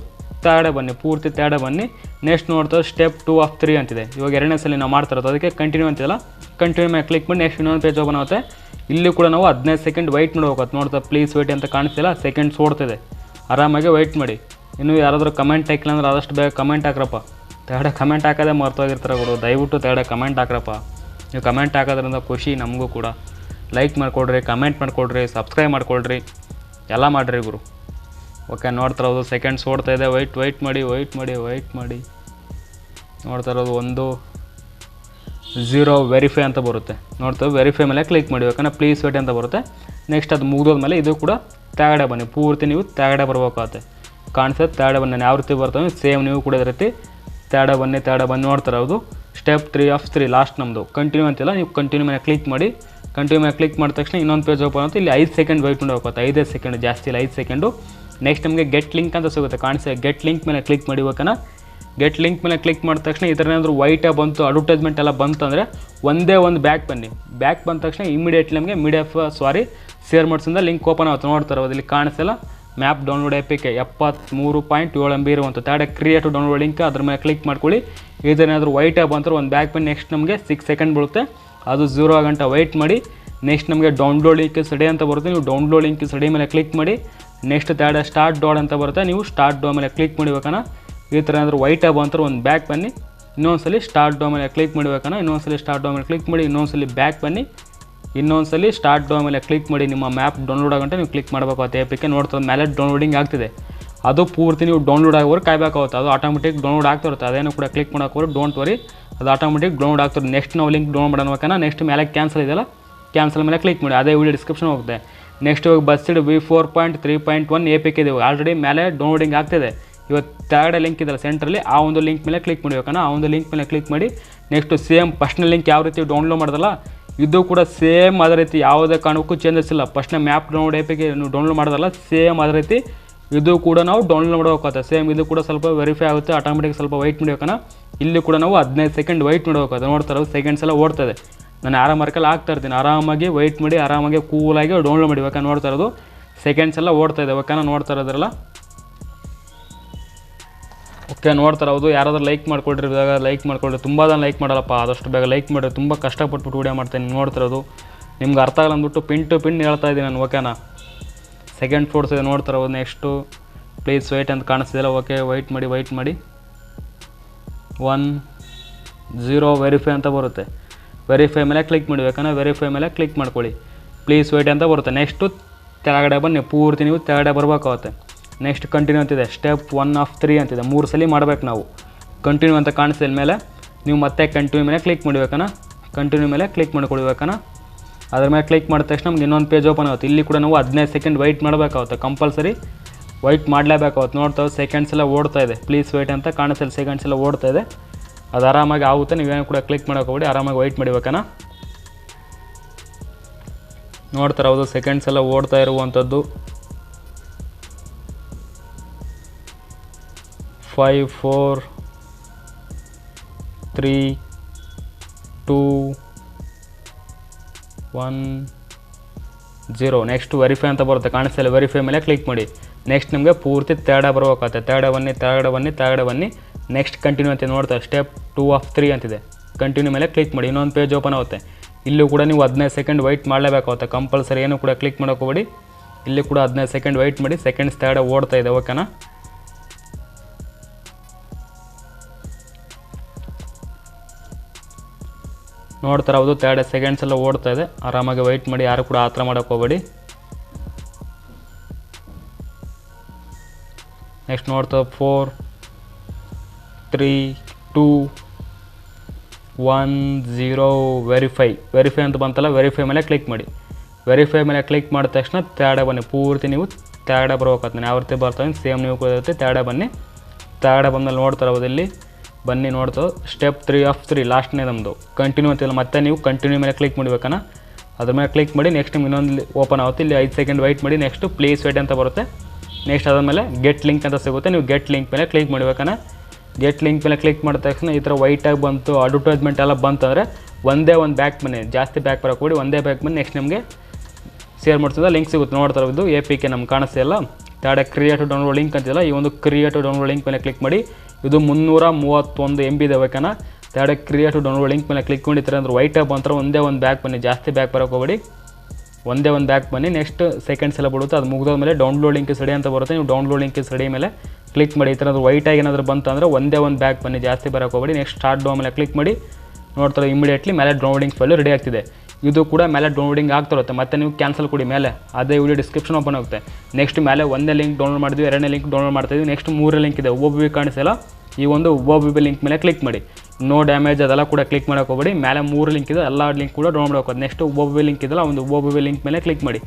ತೇಡೆ ಬನ್ನಿ, ಪೂರ್ತಿ ತೇಡೆ ಬನ್ನಿ. ನೆಕ್ಸ್ಟ್ ನೋಡ್ತಾ ಸ್ಟೆಪ್ ಟೂ ಆಫ್ ತ್ರೀ ಅಂತಿದೆ. ಇವಾಗ ಎರಡನೇ ಸಲ ನಾವು ಮಾಡ್ತಾ ಇರೋದು. ಅದಕ್ಕೆ ಕಂಟಿನ್ಯೂ ಅಂತಿಲ್ಲ ಕಂಟಿನ್ಯೂ ಮೇಲೆ ಕ್ಲಿಕ್ ಮಾಡಿ ನೆಕ್ಸ್ಟ್ ಇನ್ನೊಂದು ಪೇಜ್ ಓಪನ್ ಆಗುತ್ತೆ. ಇಲ್ಲಿ ಕೂಡ ನಾವು ಹದಿನೈದು ಸೆಕೆಂಡ್ ವೆಯ್ಟ್ ಮಾಡಬೇಕಾಗುತ್ತೆ ನೋಡ್ತಾ ಪ್ಲೀಸ್ ವೈಟ್ ಅಂತ ಕಾಣಿಸ್ತಿಲ್ಲ ಸೆಕೆಂಡ್ ಸೋಡ್ತಿದೆ. ಆರಾಮಾಗಿ ವೈಟ್ ಮಾಡಿ. ಇನ್ನು ಯಾರಾದರೂ ಕಮೆಂಟ್ ಹಾಕಿಲ್ಲ ಅಂದ್ರೆ ಆದಷ್ಟು ಬೇಗ ಕಮೆಂಟ್ ಹಾಕ್ರಪ್ಪ. ತೇಡೆ ಕಮೆಂಟ್ ಹಾಕೋದೇ ಮರ್ತೋಗಿರ್ತಾರೆ ಗುರು. ದಯವಿಟ್ಟು ತೇಡೆ ಕಮೆಂಟ್ ಹಾಕ್ರಪ್ಪ. ನೀವು ಕಮೆಂಟ್ ಹಾಕೋದ್ರಿಂದ ಖುಷಿ ನಮಗೂ ಕೂಡ. ಲೈಕ್ ಮಾಡಿಕೊಡ್ರಿ ಕಮೆಂಟ್ ಮಾಡಿಕೊಡ್ರಿ ಸಬ್ಸ್ಕ್ರೈಬ್ ಮಾಡಿಕೊಡ್ರಿ. ಎಲ್ಲ ಮಾಡಿರಿ ಗುರು. ಓಕೆ, ನೋಡ್ತಾ ಇರೋದು ಸೆಕೆಂಡ್ಸ್ ಓಡ್ತಾ ಇದೆ. ವೈಟ್ ವೈಟ್ ಮಾಡಿ ವೈಟ್ ಮಾಡಿ ವೈಟ್ ಮಾಡಿ. ನೋಡ್ತಾ ಇರೋದು ಒಂದು ಝೀರೋ ವೆರಿಫೈ ಅಂತ ಬರುತ್ತೆ. ನೋಡ್ತಾ ವೆರಿಫೈ ಮೇಲೆ ಕ್ಲಿಕ್ ಮಾಡಿ, ಯಾಕಂದರೆ ಪ್ಲೀಸ್ ವೇಟ್ ಅಂತ ಬರುತ್ತೆ. ನೆಕ್ಸ್ಟ್ ಅದು ಮುಗಿದೋದ್ಮೇಲೆ ಇದು ಕೂಡ ತೆಗಡೆ ಬನ್ನಿ. ಪೂರ್ತಿ ನೀವು ತೆಗಡೆ ಬರಬೇಕಾಗುತ್ತೆ. ಕಾಣಿಸುತ್ತೆ ತೆಗಡೆ ಬನ್ನಿ. ಯಾವ ರೀತಿ ಬರ್ತವೆ? ಸೇಮ್ ನೀವು ಕೂಡ ಇದೇ ರೀತಿ ಬನ್ನಿ ತೆಗಡೆ ಬನ್ನಿ. ನೋಡ್ತಾ ಇರೋದು step three of three last ನಮ್ಮದು ಕಂಟಿನ್ಯೂ ಅಂತಿಲ್ಲ, ನೀವು ಕಂಟಿನ್ಯೂ ಮೇಲೆ ಕ್ಲಿಕ್ ಮಾಡಿ. ಕಂಟಿನ್ಯೂ ಮೇಲೆ ಕ್ಲಿಕ್ ಮಾಡಿದ ತಕ್ಷಣ ಇನ್ನೊಂದು ಪೇಜ್ ಓಪನ್ ಆಗುತ್ತೆ. ಇಲ್ಲಿ ಐದು ಸೆಕೆಂಡ್ ವೈಟ್ ಮಾಡಬೇಕಾಗುತ್ತೆ ಐದೇ ಸೆಕೆಂಡ್ ಜಾಸ್ತಿ ಇಲ್ಲ, ಐದು ಸೆಕೆಂಡು ನೆಕ್ಸ್ಟ್ ನಮಗೆ ಗೆಟ್ ಲಿಂಕ್ ಅಂತ ಸಿಗುತ್ತೆ. ಕಾಣಿಸ್ತದೆ ಗೆಟ್ ಲಿಂಕ್ ಮೇಲೆ ಕ್ಲಿಕ್ ಮಾಡಿ ಬೇಕನ ಗೆಟ್ ಲಿಂಕ್ ಮೇಲೆ ಕ್ಲಿಕ್ ಮಾಡಿದ ತಕ್ಷಣ ಈ ಥರ ಏನಾದರೂ ವೈಟೇ ಬಂತು ಅಡ್ವರ್ಟೈಸ್ಮೆಂಟ್ ಎಲ್ಲ ಬಂತಂದರೆ ಒಂದೇ ಒಂದು ಬ್ಯಾಕ್ ಬನ್ನಿ. ಬ್ಯಾಕ್ ಬಂದ ತಕ್ಷಣ ಇಮಿಡಿಯೇಟ್ಲಿ ನಮಗೆ ಮಿಡಿಎಫ್ ಸಾರಿ ಶೇರ್ ಮಾಡಿಸಿಂದ ಲಿಂಕ್ ಓಪನ್ ಆಗುತ್ತೆ. ನೋಡ್ತಾರೆ ಇಲ್ಲಿ ಕಾಣಿಸಲ್ಲ ಮ್ಯಾಪ್ ಡೌನ್ಲೋಡ್ ಎಪ್ಪಿಕೆ ಎಪ್ಪತ್ತ್ಮೂರು ಪಾಯಿಂಟ್ ಏಳು ಎಂ ಬಿ ಇರುವಂಥ ತಡೆ ಕ್ರಿಯೇಟ್ ಡೌನ್ಲೋಡ್ ಲಿಂಕ್ ಅದ್ರ ಮೇಲೆ ಕ್ಲಿಕ್ ಮಾಡ್ಕೊಳ್ಳಿ. ಇದೇನಾದರೂ ವೈಟೇ ಅಂತಾರೆ ಒಂದು ಬ್ಯಾಕ್ ಬನ್ನಿ. ನೆಕ್ಸ್ಟ್ ನಮಗೆ ಸಿಕ್ಸ್ ಸೆಕೆಂಡ್ ಬೀಳುತ್ತೆ. ಅದು ಝೀರೋ ಗಂಟೆ ವೈಟ್ ಮಾಡಿ. ನೆಕ್ಸ್ಟ್ ನಮಗೆ ಡೌನ್ಲೋಡ್ ಲಿಂಕ್ ಸಡೇ ಅಂತ ಬರುತ್ತೆ. ನೀವು ಡೌನ್ಲೋಡ್ ಲಿಂಕ್ ಸಡೇ ಮೇಲೆ ಕ್ಲಿಕ್ ಮಾಡಿ. ನೆಕ್ಸ್ಟ್ ತ್ಯಾಡ ಸ್ಟಾರ್ಟ್ ಡೋಡ್ ಅಂತ ಬರುತ್ತೆ. ನೀವು ಸ್ಟಾರ್ಟ್ ಡೋ ಮೇಲೆ ಕ್ಲಿಕ್ ಮಾಡಿಬೇಕನ ಈ ಥರ ಏನಾದರೂ ವೈಟ್ ಆಬ್ ಅಂತಾರೆ ಒಂದು ಬ್ಯಾಕ್ ಬನ್ನಿ. ಇನ್ನೊಂದ್ಸಲಿ ಸ್ಟಾರ್ಟ್ ಡೋ ಮೇಲೆ ಕ್ಲಿಕ್ ಮಾಡಿಬೇಕನ ಇನ್ನೊಂದ್ಸಲಿ ಸ್ಟಾರ್ಟ್ ಡೋ ಮೇಲೆ ಕ್ಲಿಕ್ ಮಾಡಿ, ಇನ್ನೊಂದ್ಸಲಿ ಬ್ಯಾಕ್ ಬನ್ನಿ. ಇನ್ನೊಂದ್ಸಲಿ ಸ್ಟಾರ್ಟ್ ಡೋ ಮೇಲೆ ಕ್ಲಿಕ್ ಮಾಡಿ, ನಿಮ್ಮ ಮ್ಯಾಪ್ ಡೌನ್ಲೋಡ್ ಆಗಂಟೆ ನೀವು ಕ್ಲಿಕ್ ಮಾಡಬೇಕು. ಆ ಎಪಿಕೆ ನೋಡ್ತದೆ ಮೇಲೆ ಡೌನ್ಲೋಡಿಂಗ್ ಆಗ್ತಿದೆ. ಅದು ಪೂರ್ತಿ ನೀವು ಡೌನ್ಲೋಡ್ ಆಗೋರು ಕಾಯಬೇಕಾಗುತ್ತೆ ಅದು ಆಟೋಮೆಟಿಕ್ ಡೌನ್ಲೋಡ್ ಆಗ್ತಾ ಇರುತ್ತೆ. ಅದೇನು ಕೂಡ ಕ್ಲಿಕ್ ಮಾಡೋಕೆ ಡೋಂಟ್ ವರಿ. ಅದು ಆಟೋಮೆಟಿಕ್ ಡೌನ್ಲೋಡ್ ಆಗ್ತಾರೆ ನೆಕ್ಸ್ಟ್ ನಾವು ಲಿಂಕ್ ಡೌನ್ಲೋಡ್ ಮಾಡ್ಬೇಕನ್ನ ನೆಕ್ಸ್ಟ್ ಮೇಲೆ ಕ್ಯಾನ್ಸಲ್ ಇದೆಯಲ್ಲ? ಕ್ಯಾನ್ಸಲ್ ಮೇಲೆ ಕ್ಲಿಕ್ ಮಾಡಿ. ಅದೇ ವಿಡಿಯೋ ಡಿಸ್ಕ್ರಿಪ್ಷನ್ ಹೋಗುತ್ತೆ. ನೆಕ್ಸ್ಟ್ ಇವಾಗ BussID V four point three point one A ಪಿಕ್ ಇದೆ. ಆಲ್ರೆಡಿ ಮೇಲೆ ಡೌನ್ಲೋಡಿಂಗ್ ಆಗ್ತಿದೆ. ಇವತ್ತು ತರ್ಡ್ ಲಿಂಕ್ ಇದೆ ಸೆಂಟ್ರಲ್ಲಿ ಆ ಒಂದು ಲಿಂಕ್ ಮೇಲೆ ಕ್ಲಿಕ್ ಮಾಡಬೇಕಣ್ಣ ಆ ಒಂದು ಲಿಂಕ್ ಮೇಲೆ ಕ್ಲಿಕ್ ಮಾಡಿ ನೆಕ್ಸ್ಟ್ ಸೇಮ್ ಫಸ್ಟ್ನ ಲಿಂಕ್ ಯಾವ ರೀತಿ ಡೌನ್ಲೋಡ್ ಮಾಡೋದಲ್ಲ ಇದು ಕೂಡ ಸೇಮ್ ಅದೇ ರೀತಿ, ಯಾವುದೇ ಕಾರಣಕ್ಕೂ ಚೇಂಜಸ್ ಇಲ್ಲ. ಫಸ್ಟ್ನ ಮ್ಯಾಪ್ ಡೌನ್ಲೋಡ್ ಎಪಿಗೆ ನೀವು ಡೌನ್ಲೋಡ್ ಮಾಡೋದಲ್ಲ ಸೇಮ್ ಅದೇ ರೀತಿ, ಇದು ಕೂಡ ನಾವು ಡೌನ್ಲೋಡ್ ಮಾಡಬೇಕಾಗುತ್ತೆ. ಸೇಮ್ ಇದು ಕೂಡ ಸ್ವಲ್ಪ ವೆರಿಫೈ ಆಗುತ್ತೆ ಆಟೋಮೆಟಿಕ್ ಸ್ವಲ್ಪ ವೈಟ್ ಮಾಡಬೇಕನ್ನ ಇಲ್ಲಿ ಕೂಡ ನಾವು ಹದಿನೈದು ಸೆಕೆಂಡ್ ವೈಟ್ ಮಾಡಬೇಕಾಗುತ್ತೆ ನೋಡ್ತಾರೆ ಸೆಕೆಂಡ್ಸ್ ಎಲ್ಲ ಓಡ್ತದೆ ನಾನು ಆರಾಮ್ ಮಾರ್ಕಲ್ಲಿ ಆಗ್ತಾ ಇರ್ತೀನಿ. ಆರಾಮಾಗಿ ವೈಟ್ ಮಾಡಿ, ಆರಾಮಾಗಿ ಕೂಲಾಗಿ ಡೌನ್ಲೋಡ್ ಮಾಡಿ. ಇವಾಗ ನೋಡ್ತಾ ಇರೋದು ಸೆಕೆಂಡ್ಸ್ ಎಲ್ಲ ಓಡ್ತಾ ಇದೆ. ಇವಾಗ ನೋಡ್ತಾ ಇರೋದ್ರಲ್ಲ? ಓಕೆ ನೋಡ್ತಾರೆ ಹೌದು ಯಾರಾದರೂ ಲೈಕ್ ಮಾಡ್ಕೊಳ್ರಿ ಇವಾಗ ಲೈಕ್ ಮಾಡ್ಕೊಳ್ರಿ ತುಂಬ ಜನ ಲೈಕ್ ಮಾಡಲ್ಲಪ್ಪ. ಆದಷ್ಟು ಬೇಗ ಲೈಕ್ ಮಾಡಿ ತುಂಬ ಕಷ್ಟಪಟ್ಬಿಟ್ಟು ವೀಡಿಯೋ ಮಾಡ್ತೀನಿ. ನೋಡ್ತಿರೋದು ನಿಮ್ಗೆ ಅರ್ಥ ಆಗಲ್ಲ ಅಂದ್ಬಿಟ್ಟು ಪಿನ್ ಟು ಪಿನ್ ಹೇಳ್ತಾ ಇದ್ದೀನಿ ನಾನು ಓಕೆನಾ ಸೆಕೆಂಡ್ ಫೋರ್ಸ್ ಇದೆ ನೋಡ್ತಾರೆ ಹೌದು ನೆಕ್ಸ್ಟು ಪ್ಲೀಸ್ ವೈಟ್ ಅಂತ ಕಾಣಿಸ್ತಿಲ್ಲ ಓಕೆ ವೈಟ್ ಮಾಡಿ ವೈಟ್ ಮಾಡಿ. ಒನ್ ಝೀರೋ ವೆರಿಫೈ ಅಂತ ಬರುತ್ತೆ. ವೆರಿಫೈ ಮೇಲೆ ಕ್ಲಿಕ್ ಮಾಡಿ, ಯಾಕಂದರೆ ವೆರಿಫೈ ಮೇಲೆ ಕ್ಲಿಕ್ ಮಾಡ್ಕೊಳ್ಳಿ. ಪ್ಲೀಸ್ ವೆಯ್ಟ್ ಅಂತ ಬರುತ್ತೆ. ನೆಕ್ಸ್ಟು ಕೆಳಗಡೆ ಬನ್ನಿ, ಪೂರ್ತಿ ನೀವು ತೆಳಗಡೆ ಬರಬೇಕಾಗುತ್ತೆ. ನೆಕ್ಸ್ಟ್ ಕಂಟಿನ್ಯೂ ಅಂತಿದೆ ಸ್ಟೆಪ್ ಒನ್ ಆಫ್ ತ್ರೀ ಅಂತಿದೆ. ಮೂರು ಸಲ ಮಾಡ್ಬೇಕು ನಾವು. ಕಂಟಿನ್ಯೂ ಅಂತ ಕಾಣಿಸಿದ ಮೇಲೆ, ನೀವು ಮತ್ತೆ ಕಂಟಿನ್ಯೂ ಮೇಲೆ ಕ್ಲಿಕ್ ಮಾಡಬೇಕನ ಕಂಟಿನ್ಯೂ ಮೇಲೆ ಕ್ಲಿಕ್ ಮಾಡ್ಕೊಳ್ಬೇಕನ ಅದ್ರ ಮೇಲೆ ಕ್ಲಿಕ್ ಮಾಡಿದ ತಕ್ಷಣ ನಮ್ಗೆ ಇನ್ನೊಂದು ಪೇಜ್ ಓಪನ್ ಆಗುತ್ತೆ. ಇಲ್ಲಿ ಕೂಡ ನಾವು ಹದಿನೈದು ಸೆಕೆಂಡ್ ವೈಟ್ ಮಾಡಬೇಕಾಗುತ್ತೆ. ಕಂಪಲ್ಸರಿ ವೈಟ್ ಮಾಡಲೇಬೇಕಾಗುತ್ತೆ. ನೋಡ್ತಾವೆ ಸೆಕೆಂಡ್ಸ್ ಎಲ್ಲ ಓಡ್ತಾ ಇದೆ. ಪ್ಲೀಸ್ ವೈಟ್ ಅಂತ ಕಾಣಿಸ್ತಿಲ್ಲ ಸೆಕೆಂಡ್ಸ್ ಎಲ್ಲ ಓಡ್ತಾ ಇದೆ. ಅದು ಆರಾಮಾಗಿ ಆಗುತ್ತೆ, ನೀವೇನು ಕೂಡ ಕ್ಲಿಕ್ ಮಾಡೋಕೆ ಹೋಗ್ಬಿಡಿ, ಆರಾಮಾಗಿ ವೈಟ್ ಮಾಡಿಬೇಕನ ನೋಡ್ತಾರೆ ಹೌದು ಸೆಕೆಂಡ್ಸ್ ಎಲ್ಲ ಓಡ್ತಾ ಇರುವಂಥದ್ದು. Five four three two one zero next verify ಅಂತ ಬರುತ್ತೆ ಕಾಣಿಸ್ತಿಲ್ಲ ವೆರಿಫೈ ಮೇಲೆ ಕ್ಲಿಕ್ ಮಾಡಿ. ನೆಕ್ಸ್ಟ್ ನಿಮಗೆ ಪೂರ್ತಿ ತೇಡ ಬರಬೇಕಾಗತ್ತೆ ತೇಡ ಬನ್ನಿ ತೇಡ ಬನ್ನಿ ತೇಡ ಬನ್ನಿ. ನೆಕ್ಸ್ಟ್ ಕಂಟಿನ್ಯೂ ಅಂತ ನೋಡ್ತಾರೆ ಸ್ಟೆಪ್ ಟೂ ಆಫ್ ತ್ರೀ ಅಂತಿದೆ. ಕಂಟಿನ್ಯೂ ಮೇಲೆ ಕ್ಲಿಕ್ ಮಾಡಿ, ಇನ್ನೊಂದು ಪೇಜ್ ಓಪನ್ ಆಗುತ್ತೆ. ಇಲ್ಲೂ ಕೂಡ ನೀವು ಹದಿನೈದು ಸೆಕೆಂಡ್ ವೆಯ್ಟ್ ಮಾಡಲೇಬೇಕಾಗುತ್ತೆ ಕಂಪಲ್ಸರಿ ಏನು ಕೂಡ ಕ್ಲಿಕ್ ಮಾಡೋಕೆ ಹೋಗಿ ಇಲ್ಲಿ ಕೂಡ ಹದಿನೈದು ಸೆಕೆಂಡ್ ವೆಯ್ಟ್ ಮಾಡಿ ಸೆಕೆಂಡ್ಸ್ ತರ್ಡ್ ಓಡ್ತಾ ಇದೆ ಓಕೆನಾ ನೋಡ್ತಾರೆ, ಹೌದು ತರ್ಡ್ ಸೆಕೆಂಡ್ಸ್ ಎಲ್ಲ ಓಡ್ತಾ ಇದೆ. ಆರಾಮಾಗಿ ವೈಟ್ ಮಾಡಿ, ಯಾರು ಕೂಡ ಆ ಥರ ಹೋಗಬೇಡಿ. ನೆಕ್ಸ್ಟ್ ನೋಡ್ತಾ four three two one zero verify verify ಅಂತ ಬಂತಲ್ಲ ವೆರಿಫೈ ಮೇಲೆ ಕ್ಲಿಕ್ ಮಾಡಿ. ವೆರಿಫೈ ಮೇಲೆ ಕ್ಲಿಕ್ ಮಾಡಿದ ತಕ್ಷಣ ತ್ಯಾಡ ಬನ್ನಿ. ಪೂರ್ತಿ ನೀವು ತ್ಯಾಡ ಬರ್ಬೇಕಾಗ್ತಾನೆ ಯಾವ ರೀತಿ ಬರ್ತಾವೆ ಸೇಮ್ ನೀವು ಕೂಡ ತ್ಯಾಡ ಬನ್ನಿ. ತ್ಯಾಡ ಬಂದಲ್ಲಿ ನೋಡ್ತಾರೆ ಇಲ್ಲಿ. ಬನ್ನಿ ನೋಡ್ತಾವೆ ಸ್ಟೆಪ್ ತ್ರೀ ಆಫ್ ತ್ರೀ ಲಾಸ್ಟ್ನೇ ನಮ್ಮದು ಕಂಟಿನ್ಯೂ ಅಂತಿಲ್ಲ, ಮತ್ತೆ ನೀವು ಕಂಟಿನ್ಯೂ ಮೇಲೆ ಕ್ಲಿಕ್ ಮಾಡಬೇಕನ್ನ ಅದ್ರ ಮೇಲೆ ಕ್ಲಿಕ್ ಮಾಡಿ ನೆಕ್ಸ್ಟ್ ನಿಮ್ಗೆ ಇನ್ನೊಂದು ಓಪನ್ ಆಗುತ್ತೆ. ಇಲ್ಲಿ ಐದು ಸೆಕೆಂಡ್ ವೆಯ್ಟ್ ಮಾಡಿ ನೆಕ್ಸ್ಟ್ ಪ್ಲೇಸ್ ವೆಯ್ಟ್ ಅಂತ ಬರುತ್ತೆ. ನೆಕ್ಸ್ಟ್ ಅದಾದಮೇಲೆ ಗೆಟ್ ಲಿಂಕ್ ಅಂತ ಸಿಗುತ್ತೆ. ನೀವು ಗೆಟ್ ಲಿಂಕ್ ಮೇಲೆ ಕ್ಲಿಕ್ ಮಾಡಬೇಕನ್ನ ಗೆಟ್ ಲಿಂಕ್ ಮೇಲೆ ಕ್ಲಿಕ್ ಮಾಡಿದ ತಕ್ಷಣ ಈ ಥರ ವೈಟಾಗಿ ಬಂತು ಅಡ್ವರ್ಟೈಸ್ಮೆಂಟ್ ಎಲ್ಲ ಬಂತಂದರೆ ಒಂದೇ ಒಂದು ಬ್ಯಾಕ್ ಮನೆ ಜಾಸ್ತಿ ಬ್ಯಾಕ್ ಬರೋ ಕೊಡಿ ಒಂದೇ ಬ್ಯಾಕ್ ಬನ್ನಿ ನೆಕ್ಸ್ಟ್ ನಿಮಗೆ ಶೇರ್ ಮಾಡ್ತಿದ್ದ ಲಿಂಕ್ ಸಿಗುತ್ತೆ. ನೋಡ್ತಾರೆ ಇದು ಎ ಪಿ ಕೆ ನಮ್ಗೆ ಕಾಣಿಸ್ತಿಲ್ಲ ಕ್ರಿಯೇಟ್ ಡೌನ್ಲೋಡ್ ಲಿಂಕ್ ಅಂತಿಲ್ಲ ಈ ಒಂದು ಕ್ರಿಯೇಟ್ ಡೌನ್ಲೋಡ್ ಲಿಂಕ್ ಮೇಲೆ ಕ್ಲಿಕ್ ಮಾಡಿ, ಇದು ಮುನ್ನೂರ ಮೂವತ್ತೊಂದು ಎಂ ಬಿ ಇದೆ ಬೇಕನ ತಡೆ ಕ್ರಿಯೇಟ್ ಡೌನ್ಲೋಡ್ ಲಿಂಕ್ ಮೇಲೆ ಕ್ಲಿಕ್ ಮಾಡಿರ್ತಾರೆ ಅಂದ್ರೆ ವೈಟಾಗಿ ಬಂತಾರೆ ಒಂದೇ ಒಂದು ಬ್ಯಾಕ್ ಬನ್ನಿ ಜಾಸ್ತಿ ಬ್ಯಾಕ್ ಬರೋಕೆ ಒಂದೇ ಒಂದು ಬ್ಯಾಕ್ ಬನ್ನಿ ನೆಕ್ಸ್ಟ್ ಸೆಕೆಂಡ್ಸ್ ಎಲ್ಲ ಬಿಡುತ್ತೆ ಅದು ಮುಗಿದ ಮೇಲೆ ಡೌನ್ಲೋಡ್ ಲಿಂಕ್ ಸಡಿ ಅಂತ ಬರುತ್ತೆ. ನೀವು ಡೌನ್ಲೋಡ್ ಲಿಂಕ್ ಸಡಿ ಮೇಲೆ ಕ್ಲಿಕ್ ಮಾಡಿ, ಈ ಥರ ವೈಟಾಗಿ ಏನಾದರೂ ಬಂತು ಅಂದರೆ ಒಂದೇ ಒಂದು ಬ್ಯಾಗ್ ಬನ್ನಿ, ಜಾಸ್ತಿ ಬರೋಕೆ ಹೋಗಬೇಡಿ. ನೆಕ್ಸ್ಟ್ ಸ್ಟಾರ್ಟ್ ಡೋ ಮೇಲೆ ಕ್ಲಿಕ್ ಮಾಡಿ, ನೋಡ್ತಾರೆ ಇಮಿಡಿಯೇಟ್ಲಿ ಮೇಲೆ ಡೌನ್ಲೋಡಿಂಗ್ ಫೈಲು ರೆಡಿ ಆಗ್ತಿದೆ. ಇದು ಕೂಡ ಮೇಲೆ ಡೌನ್ಲೋಡಿಂಗ್ ಆಗ್ತಿರುತ್ತೆ ಮತ್ತೆ ನೀವು ಕ್ಯಾನ್ಸಲ್ ಕೊಡಿ ಮೇಲೆ. ಅದೇ ವಿಡಿಯೋ ಡಿಸ್ಕ್ರಿಪ್ಷನ್ ಓಪನ್ ಆಗುತ್ತೆ. ನೆಕ್ಸ್ಟ್ ಮೇಲೆ ಒಂದೇ ಲಿಂಕ್ ಡೌನ್ಲೋಡ್ ಮಾಡಿದ್ವಿ ಎರಡನೇ ಲಿಂಕ್ ಡೌನ್ಲೋಡ್ ಮಾಡ್ತಾಯಿದ್ವಿ ನೆಕ್ಸ್ಟ್ ಮೂರನೇ ಲಿಂಕ್ ಇದೆ. ಒಬ್ಬೊಬ್ಬ ಕಾಣಿಸಲ್ಲ ಈ ಒಂದು ಒಬ್ಬೊಬ್ಬ ಲಿಂಕ್ ಮೇಲೆ ಕ್ಲಿಕ್ ಮಾಡಿ. ನೋ ಡ್ಯಾಮೇಜ್ ಅದೆಲ್ಲ ಕೂಡ ಕ್ಲಿಕ್ ಮಾಡೋಕೆ ಹೋಗಬೇಡಿ. ಮೇಲೆ ಮೂರು ಲಿಂಕ್ ಇದೆ, ಎಲ್ಲ ಲಿಂಕ್ ಕೂಡ ಡೌನ್ಲೋಡ್ ಹೋಗೋದು ನೆಕ್ಸ್ಟ್ ಒಬ್ಬೊಬ್ಬ ಲಿಂಕ್ ಇದೆಲ್ಲ ಒಂದು ಒಬ್ಬೊಬ್ಬ ಲಿಂಕ್ ಮೇಲೆ ಕ್ಲಿಕ್ ಮಾಡಿ.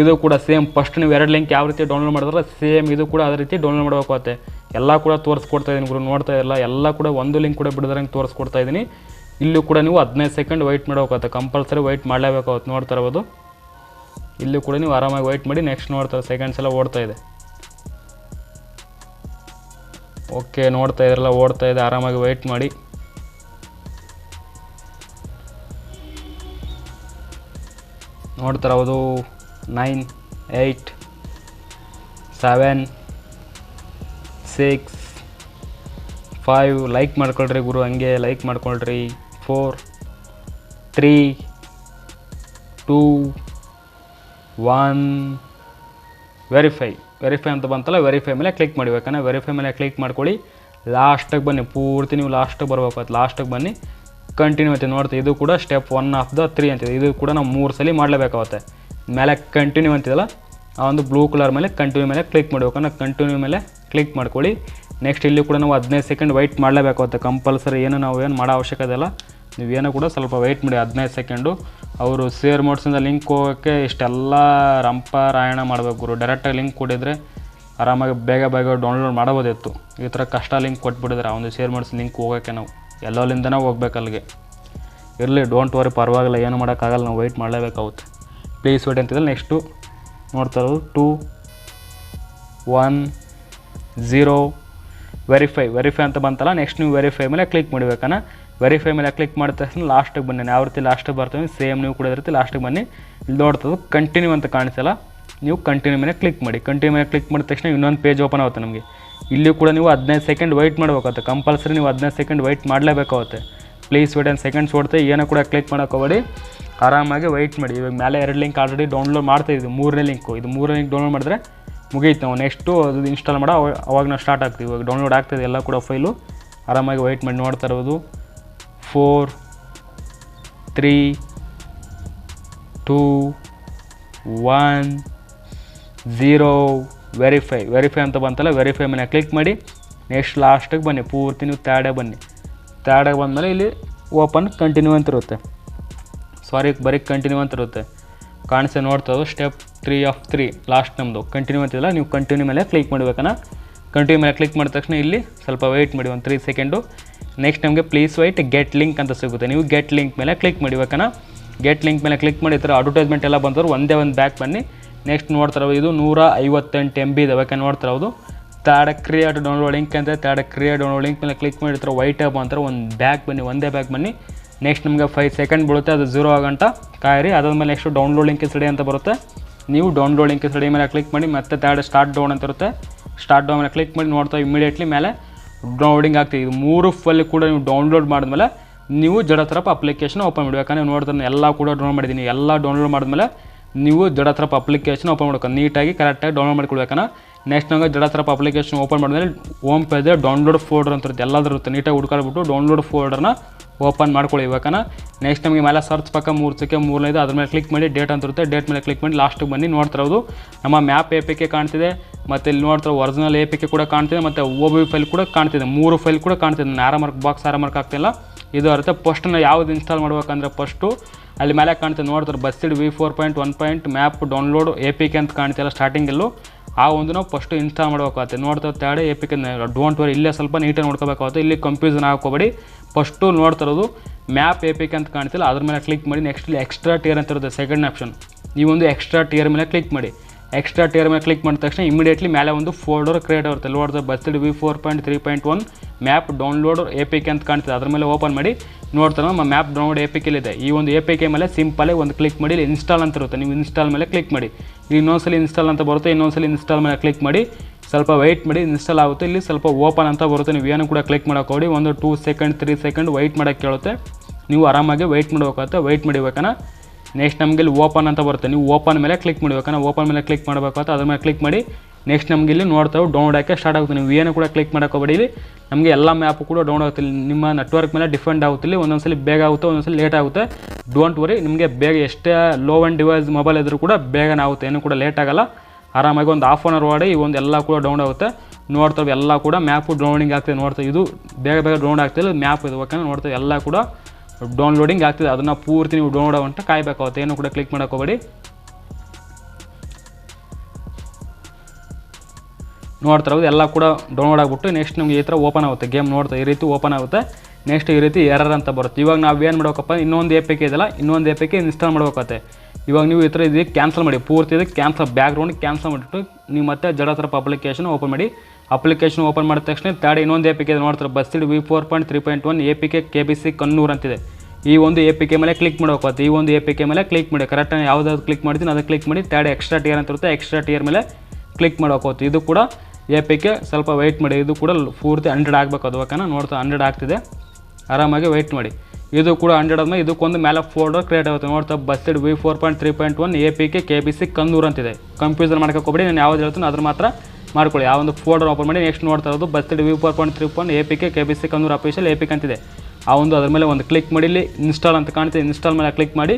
ಇದು ಕೂಡ ಸೇಮ್ ಫಸ್ಟ್ ನೀವು ಎರಡು ಲಿಂಕ್ ಯಾವ ರೀತಿ ಡೌನ್ಲೋಡ್ ಮಾಡಿದ್ರೆ ಸೇಮ್ ಇದು ಕೂಡ ಅದೇ ರೀತಿ ಡೌನ್ಲೋಡ್ ಮಾಡಬೇಕಾಗುತ್ತೆ ಎಲ್ಲ ಕೂಡ ತೋರಿಸ್ಕೊಡ್ತಾ ಇದ್ದೀನಿ ಗುರು, ನೋಡ್ತಾ ಇಲ್ಲ, ಎಲ್ಲ ಕೂಡ ಒಂದು ಲಿಂಕ್ ಕೂಡ ಬಿಡದಂಗೆ ತೋರಿಸ್ಕೊಡ್ತಾ ಇದ್ದೀನಿ ಇಲ್ಲೂ ಕೂಡ ನೀವು ಹದಿನೈದು ಸೆಕೆಂಡ್ ವೆಯ್ಟ್ ಮಾಡಬೇಕಾಗುತ್ತೆ ಕಂಪಲ್ಸರಿ ವೆಯ್ಟ್ ಮಾಡಲೇಬೇಕಾಗುತ್ತೆ ನೋಡ್ತಾ ಇರ್ಬೋದು. ಇಲ್ಲೂ ಕೂಡ ನೀವು ಆರಾಮಾಗಿ ವೈಟ್ ಮಾಡಿ ನೆಕ್ಸ್ಟ್ ನೋಡ್ತಾರೆ ಸೆಕೆಂಡ್ಸ್ ಎಲ್ಲ ಓಡ್ತಾ ಇದೆ. ಓಕೆ ನೋಡ್ತಾ ಇದ್ರಲ್ಲ, ಓಡ್ತಾ ಇದೆ, ಆರಾಮಾಗಿ ವೆಯ್ಟ್ ಮಾಡಿ. ನೋಡ್ತಾರೆ ಹೌದು nine, eight, seven, six, five. Like ಮಾಡ್ಕೊಳ್ರಿ ಗುರು, ಹಂಗೆ ಲೈಕ್ ಮಾಡ್ಕೊಳ್ರಿ. Four, three, two, one. Verify. Verify ಅಂತ ಬಂತಲ್ಲ, ವೆರಿಫೈ ಮೇಲೆ ಕ್ಲಿಕ್ ಮಾಡಿಬೇಕನ್ನ ವೆರಿಫೈ ಮೇಲೆ ಕ್ಲಿಕ್ ಮಾಡ್ಕೊಳ್ಳಿ. ಲಾಸ್ಟಿಗೆ ಬನ್ನಿ, ಪೂರ್ತಿ ನೀವು ಲಾಸ್ಟಿಗೆ ಬರ್ಬೇಕಾಯ್ತು ಲಾಸ್ಟಿಗೆ ಬನ್ನಿ, ಕಂಟಿನ್ಯೂ ಐತೆ ನೋಡ್ತೀವಿ ಇದು ಕೂಡ step one of the three ಅಂತಿದೆ. ಇದು ಕೂಡ ನಾವು ಮೂರು ಸಲ ಮಾಡಲೇಬೇಕಾಗುತ್ತೆ. ಮೇಲೆ ಕಂಟಿನ್ಯೂ ಅಂತಿದಲ್ಲ, ಆ ಒಂದು ಬ್ಲೂ ಕಲರ್ ಮೇಲೆ ಕಂಟಿನ್ಯೂ ಮೇಲೆ ಕ್ಲಿಕ್ ಮಾಡಬೇಕು. ಮಾಡಬೇಕನ್ನ ಕಂಟಿನ್ಯೂ ಮೇಲೆ ಕ್ಲಿಕ್ ಮಾಡ್ಕೊಳ್ಳಿ. ನೆಕ್ಸ್ಟ್ ಇಲ್ಲಿ ಕೂಡ ನಾವು ಹದಿನೈದು ಸೆಕೆಂಡ್ ವೆಯ್ಟ್ ಮಾಡಲೇಬೇಕಾಗುತ್ತೆ ಕಂಪಲ್ಸರಿ ಏನು ನಾವು ಏನು ಮಾಡೋ ಅವಶ್ಯಕತೆ ಇಲ್ಲ. ನೀವೇನು ಕೂಡ ಸ್ವಲ್ಪ ವೆಯ್ಟ್ ಮಾಡಿ ಹದಿನೈದು ಸೆಕೆಂಡು ಅವರು ಸೇರ್ ಮೋಡ್ಸಿಂದ ಲಿಂಕ್ ಹೋಗೋಕ್ಕೆ ಇಷ್ಟೆಲ್ಲ ರಂಪ ರಾಯಣ ಮಾಡಬೇಕು ಗುರು. ಡೈರೆಕ್ಟಾಗಿ ಲಿಂಕ್ ಕೊಟ್ಟಿದ್ರೆ ಆರಾಮಾಗಿ ಬೇಗ ಬೇಗ ಡೌನ್ಲೋಡ್ ಮಾಡಬೋದಿತ್ತು ಈ ಥರ ಕಷ್ಟ ಲಿಂಕ್ ಕೊಟ್ಬಿಟ್ಟಿದ್ರೆ ಆ ಒಂದು ಶೇರ್ ಮಾಡಿಸಿ ಲಿಂಕ್ ಹೋಗೋಕ್ಕೆ ನಾವು. ಎಲ್ಲೋಲಿಂದನೇ ಹೋಗ್ಬೇಕು ಅಲ್ಲಿಗೆ. ಇರಲಿ ಡೋಂಟ್ ವರಿ ಪರವಾಗಿಲ್ಲ. ಏನು ಮಾಡೋಕ್ಕಾಗಲ್ಲ. ನಾವು ವೆಯ್ಟ್ ಮಾಡಲೇಬೇಕಾಗುತ್ತೆ ಪ್ಲೀಸ್ ವೇಟ್ ಅಂತಿದ್ರೆ ನೆಕ್ಸ್ಟು ನೋಡ್ತಾ ಇರೋದು. Two one zero verify verify ಅಂತ ಬಂತಲ್ಲ ನೆಕ್ಸ್ಟ್ ನೀವು ವೆರಿಫೈ ಮೇಲೆ ಕ್ಲಿಕ್ ಮಾಡಬೇಕನ್ನ ವೆರಿಫೈ ಮೇಲೆ ಕ್ಲಿಕ್ ಮಾಡಿದ ತಕ್ಷಣ ಲಾಸ್ಟಿಗೆ ಬನ್ನಿ. ಯಾವ ರೀತಿ ಲಾಸ್ಟಿಗೆ ಬರ್ತೀವಿ? ಸೇಮ್ ನೀವು ಕೂಡ ಇರುತ್ತೆ ಲಾಸ್ಟಿಗೆ ಬನ್ನಿ. ಇಲ್ಲಿ ನೋಡ್ತದ ಕಂಟಿನ್ಯೂ ಅಂತ ಕಾಣಿಸಲ್ಲ. ನೀವು ಕಂಟಿನ್ಯೂ ಮೇಲೆ ಕ್ಲಿಕ್ ಮಾಡಿ. ಕಂಟಿನ್ಯೂ ಮೇಲೆ ಕ್ಲಿಕ್ ಮಾಡಿದ ತಕ್ಷಣ ಇನ್ನೊಂದು ಪೇಜ್ ಓಪನ್ ಆಗುತ್ತೆ ನಮಗೆ. ಇಲ್ಲಿ ಕೂಡ ನೀವು ಹದಿನೈದು ಸೆಕೆಂಡ್ ವೆಯ್ಟ್ ಮಾಡಬೇಕಾಗುತ್ತೆ. ಕಂಪಲ್ಸರಿ ನೀವು ಹದಿನೈದು ಸೆಕೆಂಡ್ ವೆಯ್ಟ್ ಮಾಡಲೇಬೇಕಾಗುತ್ತೆ. ಪ್ಲೀಸ್ ವೇಟ್ ಆ್ಯಂಡ್ ಸೆಕೆಂಡ್ಸ್ ಓಡ್ತೆ, ಏನೋ ಕೂಡ ಕ್ಲಿಕ್ ಮಾಡೋಕೋಬೇಡಿ ಆರಾಮಾಗಿ ವೆಯ್ಟ್ ಮಾಡಿ. ಇವಾಗ ಮೇಲೆ ಎರಡು ಲಿಂಕ್ ಆಲ್ರೆಡಿ ಡೌನ್ಲೋಡ್ ಮಾಡ್ತಾ ಇದ್ದೀವಿ. ಮೂರನೇ ಲಿಂಕು ಇದು ಮೂರನೇ ಲಿಂಕ್ ಡೌನ್ಲೋಡ್ ಮಾಡಿದ್ರೆ ಮುಗೀತು. ನಾವು ನೆಕ್ಸ್ಟು ಅದು ಇನ್ಸ್ಟಾಲ್ ಮಾಡೋ, ಅವಾಗ ನಾವು ಸ್ಟಾರ್ಟ್ ಆಗ್ತೀವಿ. ಇವಾಗ ಡೌನ್ಲೋಡ್ ಆಗ್ತದೆ ಎಲ್ಲ ಕೂಡ ಫೈಲು ಆರಾಮಾಗಿ ವೆಯ್ಟ್ ಮಾಡಿ ನೋಡ್ತಾ ಇರೋದು. Four three two one zero verify verify ಅಂತ ಬಂತಲ್ಲ ವೆರಿಫೈ ಮೇಲೆ ಕ್ಲಿಕ್ ಮಾಡಿ ನೆಕ್ಸ್ಟ್ ಲಾಸ್ಟಿಗೆ ಬನ್ನಿ. ಪೂರ್ತಿ ನೀವು ತ್ಯಾಡೆ ಬನ್ನಿ. ತ್ಯಾಡೇ ಬಂದಮೇಲೆ ಇಲ್ಲಿ ಓಪನ್ ಕಂಟಿನ್ಯೂ ಅಂತ ಇರುತ್ತೆ. ಸಾರಿ ಬರೀ ಕಂಟಿನ್ಯೂ ಅಂತ ಇರುತ್ತೆ. ಕಾಣಿಸೆ ನೋಡ್ತದೆ step three of three last ನಮ್ಮದು ಕಂಟಿನ್ಯೂ ಅಂತಿಲ್ಲ ನೀವು ಕಂಟಿನ್ಯೂ ಮೇಲೆ ಕ್ಲಿಕ್ ಮಾಡಬೇಕನ್ನ ಕಂಟಿನ್ಯೂ ಮೇಲೆ ಕ್ಲಿಕ್ ಮಾಡಿದ ತಕ್ಷಣ ಇಲ್ಲಿ ಸ್ವಲ್ಪ ವೆಯ್ಟ್ ಮಾಡಿ, ಒಂದು ತ್ರೀ ಸೆಕೆಂಡು ನೆಕ್ಸ್ಟ್ ನಮಗೆ ಪ್ಲೀಸ್ ವೈಟ್ ಗೆಟ್ ಲಿಂಕ್ ಅಂತ ಸಿಗುತ್ತೆ. ನೀವು ಗೆಟ್ ಲಿಂಕ್ ಮೇಲೆ ಕ್ಲಿಕ್ ಮಾಡಿಬೇಕನ್ನ ಗೆಟ್ ಲಿಂಕ್ ಮೇಲೆ ಕ್ಲಿಕ್ ಮಾಡಿ ಥರ ಅಡ್ವರ್ಟೈಸ್ಮೆಂಟ್ ಎಲ್ಲ ಬಂದವರು ಒಂದೇ ಒಂದು ಬ್ಯಾಕ್ ಬನ್ನಿ. ನೆಕ್ಸ್ಟ್ ನೋಡ್ತಾರೆ ಇದು ನೂರ ಐವತ್ತೆಂಟು ಎಂ ಬಿ ಇದಾವೆ ನೋಡ್ತಿರೋದು ತಾಡ ಕ್ರಿಯೇಟ್ ಡೌನ್ಲೋಡ್ ಲಿಂಕ್ ಅಂತ ತಾಡ ಕ್ರಿಯೇಟ್ ಡೌನ್ಲೋಡ್ ಲಿಂಕ್ ಮೇಲೆ ಕ್ಲಿಕ್ ಮಾಡಿ, ಈ ಥರ ವೈಟ್ ಆಪ್ ಅಂತಾರೆ, ಒಂದು ಬ್ಯಾಕ್ ಬನ್ನಿ, ಒಂದೇ ಬ್ಯಾಕ್ ಬನ್ನಿ. ನೆಕ್ಸ್ಟ್ ನಿಮಗೆ ಫೈವ್ ಸೆಕೆಂಡ್ ಬೀಳುತ್ತೆ, ಅದು ಝೀರೋ ಆಗಂಟ ಕಾಯಿರಿ, ಅದಾದಮೇಲೆ ನೆಕ್ಸ್ಟ್ ಡೌನ್ಲೋಡ್ ಲಿಂಕ್ ಸಡಿ ಅಂತ ಬರುತ್ತೆ. ನೀವು ಡೌನ್ಲೋಡ್ ಲಿಂಕ್ ಸಡಿ ಮೇಲೆ ಕ್ಲಿಕ್ ಮಾಡಿ, ಮತ್ತೆ ತಾಡ ಸ್ಟಾರ್ಟ್ ಡೌನ್ ಅಂತ ಇರುತ್ತೆ. ಸ್ಟಾರ್ಟ್ ಡೌನ್ ಮೇಲೆ ಕ್ಲಿಕ್ ಮಾಡಿ, ನೋಡ್ತಾ ಇಮಿಡಿಯೇಟ್ಲಿ ಮೇಲೆ ಡೌನ್ಲೋಡಿಂಗ್ ಆಗ್ತೀವಿ ಇದು ಮೂರು ಫೈಲ್ ಕೂಡ ನೀವು ಡೌನ್ಲೋಡ್ ಮಾಡಿದ್ಮೇಲೆ, ನೀವು ಜಡ ಥರಪ್ಪ ಅಪ್ಲಿಕೇಶನ್ ಓಪನ್ ಮಾಡಿ ಯಾಕಂದರೆ ನೋಡಿದ್ರೆ ಎಲ್ಲ ಕೂಡ ಡೌನ್ಲೋಡ್ ಮಾಡಿದ್ದೀನಿ. ಎಲ್ಲ ಡೌನ್ಲೋಡ್ ಮಾಡಿದ್ಮೇಲೆ ನೀವು ಜಡತ್ರಪ್ ಅಪ್ಲಿಕೇಶನ್ ಓಪನ್ ಮಾಡ್ಬೇಕು. ನೀಟಾಗಿ ಕರೆಕ್ಟಾಗಿ ಡೌನ್ಲೋಡ್ ಮಾಡ್ಕೊಳ್ಬೇಕನ ನೆಕ್ಸ್ಟ್ ನಂಗೆ ಜಡತ್ರಪ್ ಅಪ್ಲಿಕೇಶನ್ ಓಪನ್ ಮಾಡಿದ್ರೆ ಓಮ್ ಪೇಜ್ ಡೌನ್ಲೋಡ್ ಫೋಲ್ಡರ್ ಅಂತ ಇರುತ್ತೆ. ಎಲ್ಲಾದ್ರೂ ಇರುತ್ತೆ. ನೀಟಾಗಿ ಹುಡ್ಕೊಳ್ಬಿಟ್ಟು ಡೌನ್ಲೋಡ್ ಫೋಲ್ಡರ್ನ ಓಪನ್ ಮಾಡ್ಕೊಳ್ಳಿ ನೆಕ್ಸ್ಟ್ ನಮಗೆ ಮೇಲೆ ಸರ್ಚ್ ಪಕ್ಕ ಮೂರು ಸಕ್ಕೆ ಮೂರನೇದು ಅದ್ರ ಮೇಲೆ ಕ್ಲಿಕ್ ಮಾಡಿ ಡೇಟ್ ಅಂತ ಇರುತ್ತೆ. ಡೇಟ್ ಮೇಲೆ ಕ್ಲಿಕ್ ಮಾಡಿ ಲಾಸ್ಟಿಗೆ ಬನ್ನಿ ನೋಡ್ತಿರೋದು ನಮ್ಮ ಮ್ಯಾಪ್ ಎ ಪಿ ಕೆ ಕಾಣ್ತಿದೆ. ಮತ್ತು ಇಲ್ಲಿ ನೋಡ್ತಾರೆ ಒರಿಜಿನಲ್ ಎ ಪಿ ಕೆ ಕೂಡ ಕಾಣ್ತಿದೆ. ಮತ್ತು ಒ ಬಿ ಫೈಲ್ ಕೂಡ ಕಾಣ್ತಿದೆ. ಮೂರು ಫೈಲ್ ಕೂಡ ಕಾಣ್ತಿದೆ. ನಾನು ಬಾಕ್ಸ್ ಮಾರ್ಕ್ ಆಗ್ತಿಲ್ಲ ಇದು ಅರುತ್ತೆ ನಾವು ಯಾವ್ದು ಇನ್ಸ್ಟಾಲ್ ಮಾಡ್ಬೇಕಂದ್ರೆ ಫಸ್ಟು ಅಲ್ಲಿ ಮೇಲೆ ಕಾಣ್ತೀವಿ ನೋಡ್ತಾರೆ BUSSID V four point one point map download A P K ಅಂತ ಕಾಣ್ತಿಲ್ಲ ಸ್ಟಾರ್ಟಿಂಗಲ್ಲೂ ಆ ಒಂದು ನಾವು ಫಸ್ಟು ಇನ್ಸ್ಟಾಲ್ ಮಾಡ್ಬೇಕಾಗುತ್ತೆ ನೋಡ್ತಾ ತೇಡ A P K don't worry ಇಲ್ಲೇ ಸ್ವಲ್ಪ ನೀಟಾಗಿ ನೋಡ್ಕೋಬೇಕಾಗುತ್ತೆ. ಇಲ್ಲಿ ಕನ್ಫ್ಯೂಷನ್ ಹಾಕೋಬೇಡಿ ಫಸ್ಟು ನೋಡ್ತಿರೋದು ಮ್ಯಾಪ್ ಎ ಪಿ ಕೆ ಅಂತ ಕಾಣ್ತಿಲ್ಲ, ಅದ್ರ ಮೇಲೆ ಕ್ಲಿಕ್ ಮಾಡಿ ನೆಕ್ಸ್ಟ್ ಇಲ್ಲಿ ಎಕ್ಸ್ಟ್ರಾ ಟಿಯರ್ ಅಂತ ಇರುತ್ತೆ ಸೆಕೆಂಡ್ ಆಪ್ಷನ್ ಈ ಒಂದು ಎಕ್ಸ್ಟ್ರಾ ಟಿಯರ್ ಮೇಲೆ ಕ್ಲಿಕ್ ಮಾಡಿ. ಎಕ್ಸ್ಟ್ರಾ ಟೇರ್ ಮೇಲೆ ಕ್ಲಿಕ್ ಮಾಡಿದ ತಕ್ಷಣ ಇಮಿಡಿಯೇಟ್ಲಿ ಮೇಲೆ ಒಂದು ಫೋಲ್ಡರ್ ಕ್ರಿಯೇಟ್ ಆಗುತ್ತೆ. The BUSSID V four point three point one map download A P K ಅಂತ ಕಾಣ್ತಿದೆ. ಅದ್ರ ಮೇಲೆ ಓಪನ್ ಮಾಡಿ ನೋಡ್ತಾರೆ ನಮ್ಮ ಮ್ಯಾಪ್ ಡೌನ್ಲೋಡ್ ಎ ಪಿ ಇದೆ. ಈ ಒಂದು ಎ ಪಿ ಕೆ ಮೇಲೆ ಸಿಂಪಲಾಗಿ ಒಂದು ಕ್ಲಿಕ್ ಮಾಡಿ, ಇಲ್ಲಿ ಇನ್ಸ್ಟಾಲ್ ಅಂತ ಇರುತ್ತೆ. ನೀವು ಇನ್ಸ್ಟಾಲ್ ಮೇಲೆ ಕ್ಲಿಕ್ ಮಾಡಿ. ಇನ್ನೊಂದ್ಸಲಿ ಇನ್ಸ್ಟಾಲ್ ಅಂತ ಬರುತ್ತೆ. ಇನ್ನೊಂದ್ಸಲ ಇನ್ಸ್ಟಾಲ್ ಮೇಲೆ ಕ್ಲಿಕ್ ಮಾಡಿ. ಸ್ವಲ್ಪ ವೆಯ್ಟ್ ಮಾಡಿ. ಇನ್ಸ್ಟಾಲ್ ಆಗುತ್ತೆ. ಇಲ್ಲಿ ಸ್ವಲ್ಪ ಓಪನ್ ಅಂತ ಬರುತ್ತೆ. ನೀವು ಏನು ಕೂಡ ಕ್ಲಿಕ್ ಮಾಡೋಕೆ ಹೋಗಿ ಒಂದು two second three second wait ಮಾಡೋಕ್ಕೆ ಕೇಳುತ್ತೆ. ನೀವು ಆರಾಮಾಗಿ ವೆಯ್ಟ್ ಮಾಡಬೇಕಾಗುತ್ತೆ. ವೆಯ್ಟ್ ಮಾಡಿಬೇಕನ ನೆಕ್ಸ್ಟ್ ನಮಗೆ ಇಲ್ಲಿ ಓಪನ್ ಅಂತ ಬರುತ್ತೆ. ನೀವು ಓಪನ್ ಮೇಲೆ ಕ್ಲಿಕ್ ಮಾಡಬೇಕನ್ನ ಓಪನ್ ಮೇಲೆ ಕ್ಲಿಕ್ ಮಾಡಬೇಕಾಗುತ್ತೆ ಅದ್ರ ಮೇಲೆ ಕ್ಲಿಕ್ ಮಾಡಿ. ನೆಕ್ಸ್ಟ್ ನಮಗೆ ಇಲ್ಲಿ ನೋಡ್ತಾವೆ ಡೌನ್ಲೋಡ್ ಆಗಿ ಸ್ಟಾರ್ಟ್ ಆಗುತ್ತೆ. ನೀವು ಏನು ಕೂಡ ಕ್ಲಿಕ್ ಮಾಡೋಕೆ ಹೋಗಬೇಡಿ. ಇಲ್ಲಿ ನಮಗೆ ಎಲ್ಲ ಮ್ಯಾಪು ಕೂಡ ಡೌನ್ಲೋಡ್ ಆಗುತ್ತೆ. ನಿಮ್ಮ ನೆಟ್ವರ್ಕ್ ಮೇಲೆ ಡಿಫೆಂಡ್ ಆಗುತ್ತೆ. ಇಲ್ಲಿ ಒಂದೊಂದ್ಸಲಿ ಬೇಗ ಆಗುತ್ತೆ, ಒಂದೊಂದ್ಸಲಿ ಲೇಟ್ ಆಗುತ್ತೆ. ಡೋಂಟ್ ವರಿ ನಿಮಗೆ ಬೇಗ ಎಷ್ಟೇ ಲೋ ಆ್ಯಂಡ್ ಡಿವೈಸ್ ಮೊಬೈಲ್ ಇದ್ರೂ ಕೂಡ ಬೇಗನೇ ಆಗುತ್ತೆ. ಏನು ಕೂಡ ಲೇಟ್ ಆಗಲ್ಲ. ಆರಾಮಾಗಿ ಒಂದು ಹಾಫ್ ಆನ್ ಅವರ್ ಮಾಡಿ ಈ ಒಂದು ಎಲ್ಲ ಕೂಡ ಡೌನ್ ಆಗುತ್ತೆ. ನೋಡ್ತವೆ ಎಲ್ಲ ಕೂಡ ಮ್ಯಾಪು ಡೌನ್ಲೋಡಿಂಗ್ ಆಗ್ತದೆ ನೋಡ್ತೇವೆ. ಇದು ಬೇಗ ಬೇಗ ಡೌನ್ಲೋಡ್ ಆಗ್ತಿಲ್ಲ ಮ್ಯಾಪ್ ಇದು ಓಕೆನಾ ನೋಡ್ತೇವೆ ಎಲ್ಲ ಕೂಡ ಡೌನ್ಲೋಡಿಂಗ್ ಆಗ್ತಿದೆ. ಅದನ್ನು ಪೂರ್ತಿ ನೀವು ಡೌನ್ಲೋಡ್ ಅಂತ ಕಾಯಬೇಕಾಗುತ್ತೆ ಏನು ಕೂಡ ಕ್ಲಿಕ್ ಮಾಡೋಕೆ ಹೋಗಬೇಡಿ. ನೋಡ್ತಾ ಇರೋದು, ಎಲ್ಲ ಕೂಡ ಡೌನ್ಲೋಡ್ ಆಗಿಬಿಟ್ಟು ನೆಕ್ಸ್ಟ್ ನಮಗೆ ಈ ಥರ ಓಪನ್ ಆಗುತ್ತೆ. ಗೇಮ್ ನೋಡ್ತಾ ಈ ರೀತಿ ಓಪನ್ ಆಗುತ್ತೆ. ನೆಕ್ಸ್ಟ್ ಈ ರೀತಿ ಎರರ್ ಅಂತ ಬರುತ್ತೆ. ಇವಾಗ ನಾವು ಏನು ಮಾಡಬೇಕಪ್ಪ? ಇನ್ನೊಂದು ಎ ಪಿ ಕೆ ಇದೆಯಲ್ಲ ಇನ್ನೊಂದು ಎ ಪಿ ಇನ್ಸ್ಟಾಲ್ ಮಾಡಬೇಕಾಗುತ್ತೆ ಇವಾಗ ನೀವು ಈ ಥರ ಇದಕ್ಕೆ ಕ್ಯಾನ್ಸಲ್ ಮಾಡಿ. ಪೂರ್ತಿ ಇದಕ್ಕೆ ಕ್ಯಾನ್ಸಲ್ ಬ್ಯಾಕ್ಗ್ರೌಂಡ್ ಕ್ಯಾನ್ಸಲ್ ಮಾಡಿಬಿಟ್ಟು ನೀವು ಮತ್ತೆ ಜಡ ಥರ ಅಪ್ಲಿಕೇಶನ್ ಓಪನ್ ಮಾಡಿ. ಅಪ್ಲಿಕೇಶನ್ ಓಪನ್ ಮಾಡಿದ ತಕ್ಷಣ ತರ್ಡ್ ಇನ್ನೊಂದು ಎ ಪಿ ಕೆ ನೋಡ್ತಾರೆ BUSSID V four point three point one A P K K B C Kannur ಅಂತಿದೆ. ಈ ಒಂದು ಎ ಪಿ ಕೆ ಮೇಲೆ ಕ್ಲಿಕ್ ಮಾಡಬೇಕು. ಈ ಒಂದು ಎ ಪಿ ಕೆ ಮೇಲೆ ಕ್ಲಿಕ್ ಮಾಡಿ ಕರೆಕ್ಟಾಗಿ ಯಾವುದಾದ್ರು ಕ್ಲಿಕ್ ಮಾಡ್ತೀನಿ ಅದಕ್ಕೆ ಕ್ಲಿಕ್ ಮಾಡಿ ತರ್ಡ್ ಎಕ್ಸ್ಟ್ರಾ ಟಿಯರ್ ಅಂತ ಇರುತ್ತೆ. ಎಕ್ಸ್ಟ್ರಾ ಟಿಯರ್ ಮೇಲೆ ಕ್ಲಿಕ್ ಮಾಡೋಕೋತು ಇದು ಕೂಡ ಎ ಪಿ ಕೆ ಸ್ವಲ್ಪ ವೆಯ್ಟ್ ಮಾಡಿ. ಇದು ಕೂಡ ಪೂರ್ತಿ ಹಂಡ್ರೆಡ್ ಆಗಬೇಕು ಅದು, ಓಕೆನಾ? ನೋಡ್ತಾ ಹಂಡ್ರೆಡ್ ಆಗ್ತಿದೆ. ಆರಾಮಾಗಿ ವೆಯ್ಟ್ ಮಾಡಿ. ಇದು ಕೂಡ ಹಂಡ್ರೆಡ್ ಆದಮೇಲೆ ಇದಕ್ಕೊಂದು ಮೇಲೆ ಫೋಲ್ಡರ್ ಕ್ರಿಯೇಟ್ ಆಗುತ್ತೆ. ನೋಡ್ತಾ BUSSID V four point three point one A P K K B C Kannur ಅಂತಿದೆ. ಕನ್ಫ್ಯೂಸನ್ ಮಾಡ್ಕೋಬೇಡಿ ನಾನು ಯಾವ್ದು ಹೇಳ್ತೀನಿ ಅದ್ರ ಮಾತ್ರ ಮಾಡ್ಕೊಳ್ಳಿ. ಆ ಒಂದು ಫೋಲ್ಡರ್ ಓಪನ್ ಮಾಡಿ ನೆಕ್ಸ್ಟ್ ನೋಡ್ತಾ ಇರೋದು day V four point three point A P K K B C Kannur official A P ಅಂತಿದೆ. ಆ ಒಂದು ಅದ್ರ ಮೇಲೆ ಒಂದು ಕ್ಲಿಕ್ ಮಾಡಿ ಇಲ್ಲಿ ಇನ್ಸ್ಟಾಲ್ ಅಂತ ಕಾಣ್ತಿದೆ. ಇನ್ಸ್ಟಾಲ್ ಮೇಲೆ ಕ್ಲಿಕ್ ಮಾಡಿ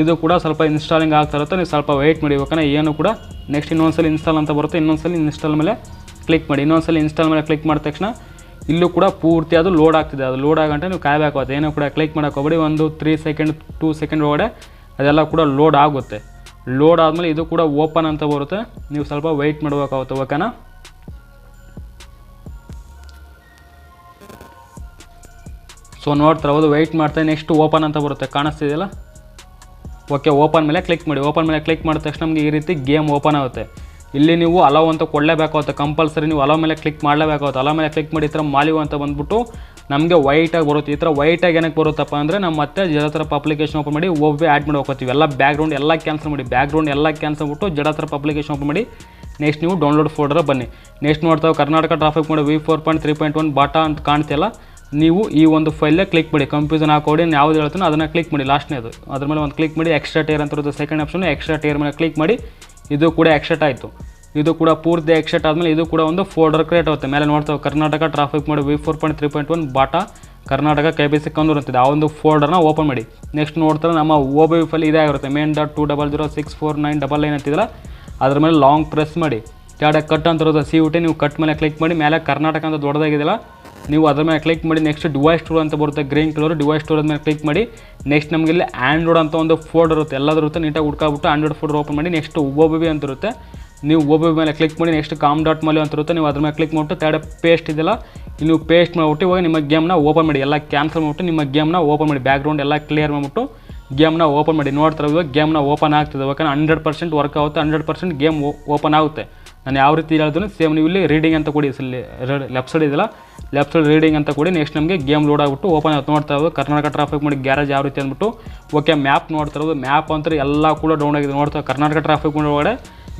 ಇದು ಕೂಡ ಸ್ವಲ್ಪ ಇನ್ಸ್ಟಾಲಿಂಗ್ ಆಗ್ತಾ ಇರುತ್ತೆ. ನೀವು ಸ್ವಲ್ಪ ವೆಯ್ಟ್ ಮಾಡಿ ಯಾಕಂದರೆ ಏನು ಕೂಡ ನೆಕ್ಸ್ಟ್ ಇನ್ನೊಂದ್ಸಲ ಇನ್ಸ್ಟಾಲ್ ಅಂತ ಬರುತ್ತೆ. ಇನ್ನೊಂದ್ಸಲ ಇನ್ಸ್ಟಾಲ್ ಮೇಲೆ ಕ್ಲಿಕ್ ಮಾಡಿ. ಇನ್ನೊಂದ್ಸಲ ಇನ್ಸ್ಟಾಲ್ ಮೇಲೆ ಕ್ಲಿಕ್ ಮಾಡಿದ ತಕ್ಷಣ ಇಲ್ಲೂ ಕೂಡ ಪೂರ್ತಿ ಅದು ಲೋಡ್ ಆಗ್ತಿದೆ. ಅದು ಲೋಡ್ ಆಗಂಟೆ ನೀವು ಕಾಯಬೇಕಾಗುತ್ತೆ ಏನೂ ಕೂಡ ಕ್ಲಿಕ್ ಮಾಡೋಕೆ ಹೋಗ್ಬೇಡಿ. ಒಂದು ತ್ರೀ ಸೆಕೆಂಡ್ ಟೂ ಸೆಕೆಂಡ್ ಒಳಗಡೆ ಅದೆಲ್ಲ ಕೂಡ ಲೋಡ್ ಆಗುತ್ತೆ. ಲೋಡ್ ಆದಮೇಲೆ ಇದು ಕೂಡ ಓಪನ್ ಅಂತ ಬರುತ್ತೆ. ನೀವು ಸ್ವಲ್ಪ ವೆಯ್ಟ್ ಮಾಡಬೇಕಾಗುತ್ತೆ ಓಕೆನಾ ಸೊ ನೋಡ್ತಾರೆ, ಹೌದು ವೆಯ್ಟ್ ಮಾಡ್ತಾ ನೆಕ್ಸ್ಟ್ ಓಪನ್ ಅಂತ ಬರುತ್ತೆ, ಕಾಣಿಸ್ತಿದೆಯಲ್ಲ? ಓಕೆ ಓಪನ್ ಮೇಲೆ ಕ್ಲಿಕ್ ಮಾಡಿ. ಓಪನ್ ಮೇಲೆ ಕ್ಲಿಕ್ ಮಾಡಿದ ತಕ್ಷಣ ನಮಗೆ ಈ ರೀತಿ ಗೇಮ್ ಓಪನ್ ಆಗುತ್ತೆ. ಇಲ್ಲಿ ನೀವು ಅಲವ್ ಅಂತ ಕೊಡಲೇಬೇಕಾಗುತ್ತೆ ಕಂಪಲ್ಸರಿ ನೀವು ಅಲವ್ ಮೇಲೆ ಕ್ಲಿಕ್ ಮಾಡಲೇಬೇಕಾಗುತ್ತೆ. ಅಲವ್ ಮೇಲೆ ಕ್ಲಿಕ್ ಮಾಡಿ ಈ ಥರ ಮಾಲಿವ್ ಅಂತ ಬಂದ್ಬಿಟ್ಟು ನಮಗೆ ವೈಟಾಗಿ ಬರುತ್ತೆ. ಈ ಥರ ವೈಟಾಗಿ ಏನಕ್ಕೆ ಬರುತ್ತಪ್ಪ ಅಂದರೆ ನಮ್ಮ ಮತ್ತೆ ಜಡತ್ರಪ್ಪ ಅಪ್ಲಿಕೇಶನ್ ಓಪನ್ ಮಾಡಿ ಒಬ್ಬೇ ಆ್ಯಡ್ ಮಾಡಿ ಹೋಗ್ತೀವಿ ಎಲ್ಲ ಬ್ಯಾಕ್ಗ್ರೌಂಡ್ ಎಲ್ಲ ಕ್ಯಾನ್ಸಲ್ ಮಾಡಿ. ಬ್ಯಾಕ್ಗ್ರೌಂಡ್ ಎಲ್ಲ ಕ್ಯಾನ್ಸಲ್ ಬಿಟ್ಟು ಜಡತರಪ್ಪ ಅಪ್ಲಿಕೇಶನ್ ಓಪನ್ ಮಾಡಿ ನೆಕ್ಸ್ಟ್ ನೀವು ಡೌನ್ಲೋಡ್ ಫೋಲ್ಡರ್ ಬನ್ನಿ. Next ನೋಡ್ತಾವೆ Karnataka traffic mod V four point three point one beta ಅಂತ ಕಾಣ್ತಿಲ್ಲ ನೀವು ಈ ಒಂದು ಫೈಲೇ ಕ್ಲಿಕ್ ಮಾಡಿ. ಕಂಪ್ಯೂಸನ್ ಹಾಕೋಡಿ ಯಾವ್ದು ಹೇಳ್ತಾನೋ ಅದನ್ನು ಕ್ಲಿಕ್ ಮಾಡಿ. ಲಾಸ್ಟ್ನೇದು. ಅದ್ರ ಮೇಲೆ ಒಂದು ಕ್ಲಿಕ್ ಮಾಡಿ. ಎಕ್ಸ್ಟ್ರಾ ಟೇರ್ ಅಂತ ಸೆಕೆಂಡ್ ಆಪ್ಷನ್ ಎಕ್ಸ್ಟ್ರಾ ಟೇರ್ ಮೇಲೆ ಕ್ಲಿಕ್ ಮಾಡಿ. ಇದು ಕೂಡ ಎಕ್ಸ್ಟ್ರಾ ಆಯಿತು. ಇದು ಕೂಡ ಪೂರ್ತಿ ಎಕ್ಸೆಟ್ ಆದಮೇಲೆ ಇದು ಕೂಡ ಒಂದು ಫೋಲ್ಡರ್ ಕ್ರಿಯೇಟ್ ಆಗುತ್ತೆ. ಮೇಲೆ ನೋಡ್ತಾವೆ Karnataka traffic mod V four point three point one beta Karnataka K B C Kannur ಅಂತಿದೆ. ಆ ಒಂದು ಫೋಲ್ಡರ್ನ ಓಪನ್ ಮಾಡಿ. ನೆಕ್ಸ್ಟ್ ನೋಡ್ತಾರೆ ನಮ್ಮ ಓ ಬಿ ಫೈಲ್ ಇದೇ ಆಗಿರುತ್ತೆ. Main dot two double zero six four nine double nine ಅದ್ರ ಮೇಲೆ ಲಾಂಗ್ ಪ್ರೆಸ್ ಮಾಡಿ. ಕೆಳಗಡೆ ಕಟ್ ಅಂತ ಇರೋದು ಸಿ ಟಿ ನೀವು ಕಟ್ ಮೇಲೆ ಕ್ಲಿಕ್ ಮಾಡಿ. ಮೇಲೆ ಕರ್ನಾಟಕ ಅಂತ ದೊಡ್ಡದಾಗಿದೆಯಲ್ಲ, ನೀವು ಅದ್ರ ಮೇಲೆ ಕ್ಲಿಕ್ ಮಾಡಿ. ನೆಕ್ಸ್ಟ್ ಡಿವೈಸ್ ಸ್ಟೋರ್ ಅಂತ ಬರುತ್ತೆ ಗ್ರೀನ್ ಕಲರ್ ಡಿವೈಸ್ ಸ್ಟೋರ್ ಮೇಲೆ ಕ್ಲಿಕ್ ಮಾಡಿ. ನೆಕ್ಸ್ಟ್ ನಮಗೆ ಇಲ್ಲಿ ಆ್ಯಂಡ್ರಾಯ್ಡ್ ಅಂತ ಒಂದು ಫೋಲ್ಡರ್ ಇರುತ್ತೆ. ಎಲ್ಲಾದ್ರೂ ಇರುತ್ತೆ. ನೀಟಾಗಿ ಹುಡ್ಕಾಬಿಟ್ಟು ಆಂಡ್ರಾಯ್ಡ್ ಫೋಲ್ಡರ್ ಓಪನ್ ಮಾಡಿ. ನೆಕ್ಸ್ಟ್ ಒ ಬಿ ಅಂತ ಇರುತ್ತೆ. ನೀವು ಓಬಿ ಮೇಲೆ ಕ್ಲಿಕ್ ಮಾಡಿ ನೆಕ್ಸ್ಟ್ ಕಾಮ್ ಡಾಟ್ ಮಲಿ ಅಂತ ಇರುತ್ತೆ, ನೀವು ಅದ್ರ ಮೇಲೆ ಕ್ಲಿಕ್ ಮಾಡಿಬಿಟ್ಟು ತಡೆ ಪೇಸ್ಟ್ ಇದೆಯಲ್ಲ ಇಲ್ಲಿ ನೀವು ಪೇಸ್ಟ್ ಮಾಡಿಬಿಟ್ಟು ಇವಾಗ ನಿಮ್ಮ ಗೇಮ್ನ ಓಪನ್ ಮಾಡಿ, ಎಲ್ಲ ಕ್ಯಾನ್ಸಲ್ ಮಾಡಿಬಿಟ್ಟು ನಿಮ್ಮ ಗೇಮ್ನ ಓಪನ್ ಮಾಡಿ ಬ್ಯಾಕ್ಗ್ರೌಂಡ್ ಎಲ್ಲ ಕ್ಲಿಯರ್ ಮಾಡಿಬಿಟ್ಟು ಗೇಮ್ನ ಓಪನ್ ಮಾಡಿ. ನೋಡ್ತಾರೆ ಇವಾಗ ಗೇಮ್ನ ಓಪನ್ ಆಗ್ತದೆ, ಯಾಕಂದ್ರೆ ಹಂಡ್ರೆಡ್ ಪರ್ಸೆಂಟ್ ವರ್ಕ್ ಆಗುತ್ತೆ ಹಂಡ್ರೆಡ್ ಪರ್ಸೆಂಟ್ ಗೇಮ್ ಓಪನ್ ಆಗುತ್ತೆ. ನಾನು ಯಾವ ರೀತಿ ಹೇಳಿದ್ರು ಸೇಮ್ ನೀವು ಇಲ್ಲಿ ರೀಡಿಂಗ್ ಅಂತ ಕೊಡಿ, ಇಲ್ಲಿ ಲೆಫ್ಟ್ ಸೈಡ್ ಇದೆಲ್ಲ ಲೆಫ್ಟ್ ಸೈಡ್ ರೀಡಿಂಗ್ ಅಂತ ಕೊಡಿ ನೆಕ್ಸ್ಟ್ ನಮಗೆ ಗೇಮ್ ಲೋಡ್ ಆಗಿಬಿಟ್ಟು ಓಪನ್ ಆಗುತ್ತೆ. ನೋಡ್ತಾ ಇರೋದು ಕರ್ನಾಟಕ ಟ್ರಾಫಿಕ್ ಮಾಡಿ ಗ್ಯಾರೇಜ್ ಯಾವ ರೀತಿ ಅಂದ್ಬಿಟ್ಟು ಓಕೆ ಮ್ಯಾಪ್ ನೋಡ್ತಾ ಇರೋದು ಮ್ಯಾಪ್ ಅಂತ ಎಲ್ಲ ಕೂಡ ಡೌನ್ ಆಗಿದೆ. ನೋಡ್ತಾ ಕರ್ನಾಟಕ ಟ್ರಾಫಿಕ್ ಒಳಗಡೆ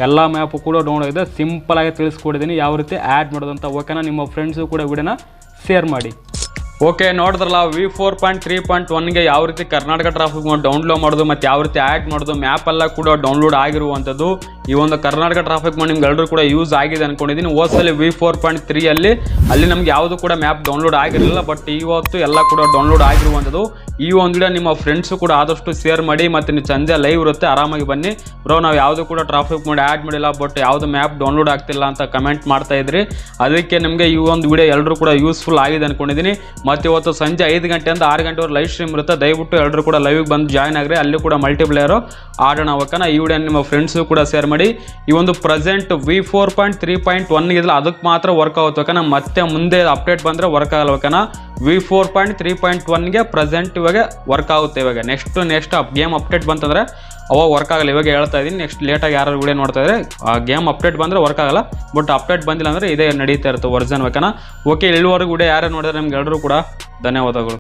ಎಲ್ಲ ಮ್ಯಾಪು ಕೂಡ ಡೌನ್ ಆಗಿದೆ. ಸಿಂಪಲಾಗಿ ತಿಳಿಸ್ಕೊಡಿದ್ದೀನಿ ಯಾವ ರೀತಿ ಆ್ಯಡ್ ಮಾಡೋದಂತ ಓಕೆನಾ ನಿಮ್ಮ ಫ್ರೆಂಡ್ಸು ಕೂಡ ವಿಡಿಯೋನ ಶೇರ್ ಮಾಡಿ. ಓಕೆ ನೋಡಿದ್ರಲ್ಲ V four point three point ಒನ್ಗೆ ಯಾವ ರೀತಿ ಕರ್ನಾಟಕ ಟ್ರಾಫಿಕ್ ಡೌನ್ಲೋಡ್ ಮಾಡೋದು ಮತ್ತು ಯಾವ ರೀತಿ ಆ್ಯಡ್ ಮಾಡೋದು ಮ್ಯಾಪ್ ಎಲ್ಲ ಕೂಡ ಡೌನ್ಲೋಡ್ ಆಗಿರುವಂಥದ್ದು. ಈ ಒಂದು ಕರ್ನಾಟಕ ಟ್ರಾಫಿಕ್ ಮಾಡಿ ನಿಮ್ಗೆ ಎಲ್ಲರೂ ಕೂಡ ಯೂಸ್ ಆಗಿದೆ ಅನ್ಕೊಂಡಿದ್ದೀನಿ ಓಸಲ್ಲಿ ವಿ ಫೋರ್ ಪಾಯಿಂಟ್ ತ್ರೀಯಲ್ಲಿ ಅಲ್ಲಿ ನಮ್ಗೆ ಯಾವುದು ಕೂಡ ಮ್ಯಾಪ್ ಡೌನ್ಲೋಡ್ ಆಗಿರಲಿಲ್ಲ ಬಟ್ ಇವತ್ತು ಎಲ್ಲ ಕೂಡ ಡೌನ್ಲೋಡ್ ಆಗಿರುವಂಥದ್ದು. ಈ ಒಂದು ವಿಡಿಯೋ ನಿಮ್ಮ ಫ್ರೆಂಡ್ಸು ಕೂಡ ಆದಷ್ಟು ಶೇರ್ ಮಾಡಿ, ಮತ್ತು ನೀವು ಸಂಜೆ ಲೈವ್ ಇರುತ್ತೆ, ಆರಾಮಾಗಿ ಬನ್ನಿ. ಬ್ರೋ ನಾವು ಯಾವುದು ಕೂಡ ಟ್ರಾಫಿಕ್ ಮಾಡಿ ಆ್ಯಡ್ ಮಾಡಿಲ್ಲ ಬಟ್ ಯಾವುದು ಮ್ಯಾಪ್ ಡೌನ್ಲೋಡ್ ಆಗ್ತಿಲ್ಲ ಅಂತ ಕಮೆಂಟ್ ಮಾಡ್ತಾ ಇದ್ರಿ. ಅದಕ್ಕೆ ನಿಮಗೆ ಈ ಒಂದು ವಿಡಿಯೋ ಎಲ್ಲರೂ ಕೂಡ ಯೂಸ್ಫುಲ್ ಆಗಿದೆ ಅನ್ಕೊಂಡಿದ್ದೀನಿ ಮತ್ತು ಇವತ್ತು ಸಂಜೆ ಐದು ಗಂಟೆಯಿಂದ ಆರು ಗಂಟೆವರೆಗೆ ಲೈವ್ ಸ್ಟ್ರೀಮ್ ಇರುತ್ತೆ. ದಯವಿಟ್ಟು ಎಲ್ಲರೂ ಕೂಡ ಲೈವ್ಗೆ ಬಂದು ಜಾಯ್ನ್ ಆಗ್ರಿ. ಅಲ್ಲಿ ಕೂಡ ಮಲ್ಟಿಪ್ಲೇಯರು ಆಡೋಣ ಅವಕ್ಕನ ಈ ವಿಡಿಯೋ ನಿಮ್ಮ ಫ್ರೆಂಡ್ಸು ಕೂಡ ಶೇರ್ ಮಾಡಿ. ಈ ಒಂದು present V four point three point one ಇದಿಲ್ಲ ಅದಕ್ಕೆ ಮಾತ್ರ ವರ್ಕ್ ಆಗುತ್ತೆ ಯಾಕಂದ್ರೆ ಮತ್ತೆ ಮುಂದೆ ಅಪ್ಡೇಟ್ ಬಂದರೆ ವರ್ಕ್ ಆಗಲ್ಲ ಬೇಕನ V four point three point ಒನ್ಗೆ present ಇವಾಗ ವರ್ಕ್ ಆಗುತ್ತೆ ಇವಾಗ. Next next up game update ಬಂತಂದ್ರೆ ಅವಾಗ ವರ್ಕ್ ಆಗಲ್ಲ, ಇವಾಗ ಹೇಳ್ತಾ ಇದ್ದೀನಿ ನೆಕ್ಸ್ಟ್ ಲೇಟಾಗಿ ಯಾರು ವೀಡಿಯೋ ನೋಡ್ತಾ ಇದ್ರೆ, ಆ ಗೇಮ್ ಅಪ್ಡೇಟ್ ಬಂದರೆ ವರ್ಕ್ ಆಗಲ್ಲ ಬಟ್ ಅಪ್ಡೇಟ್ ಬಂದಿಲ್ಲ ಅಂದರೆ ಇದೇ ನಡೀತಾ ಇರುತ್ತೆ ವರ್ಜನ್ ಓಕೆನಾ ಓಕೆ ಇಲ್ಲಿವರೆಗೂ ಕೂಡ ಯಾರೇ ನೋಡಿದ್ರೆ, ನಿಮ್ಗೆ ಎಲ್ಲರೂ ಕೂಡ ಧನ್ಯವಾದಗಳು.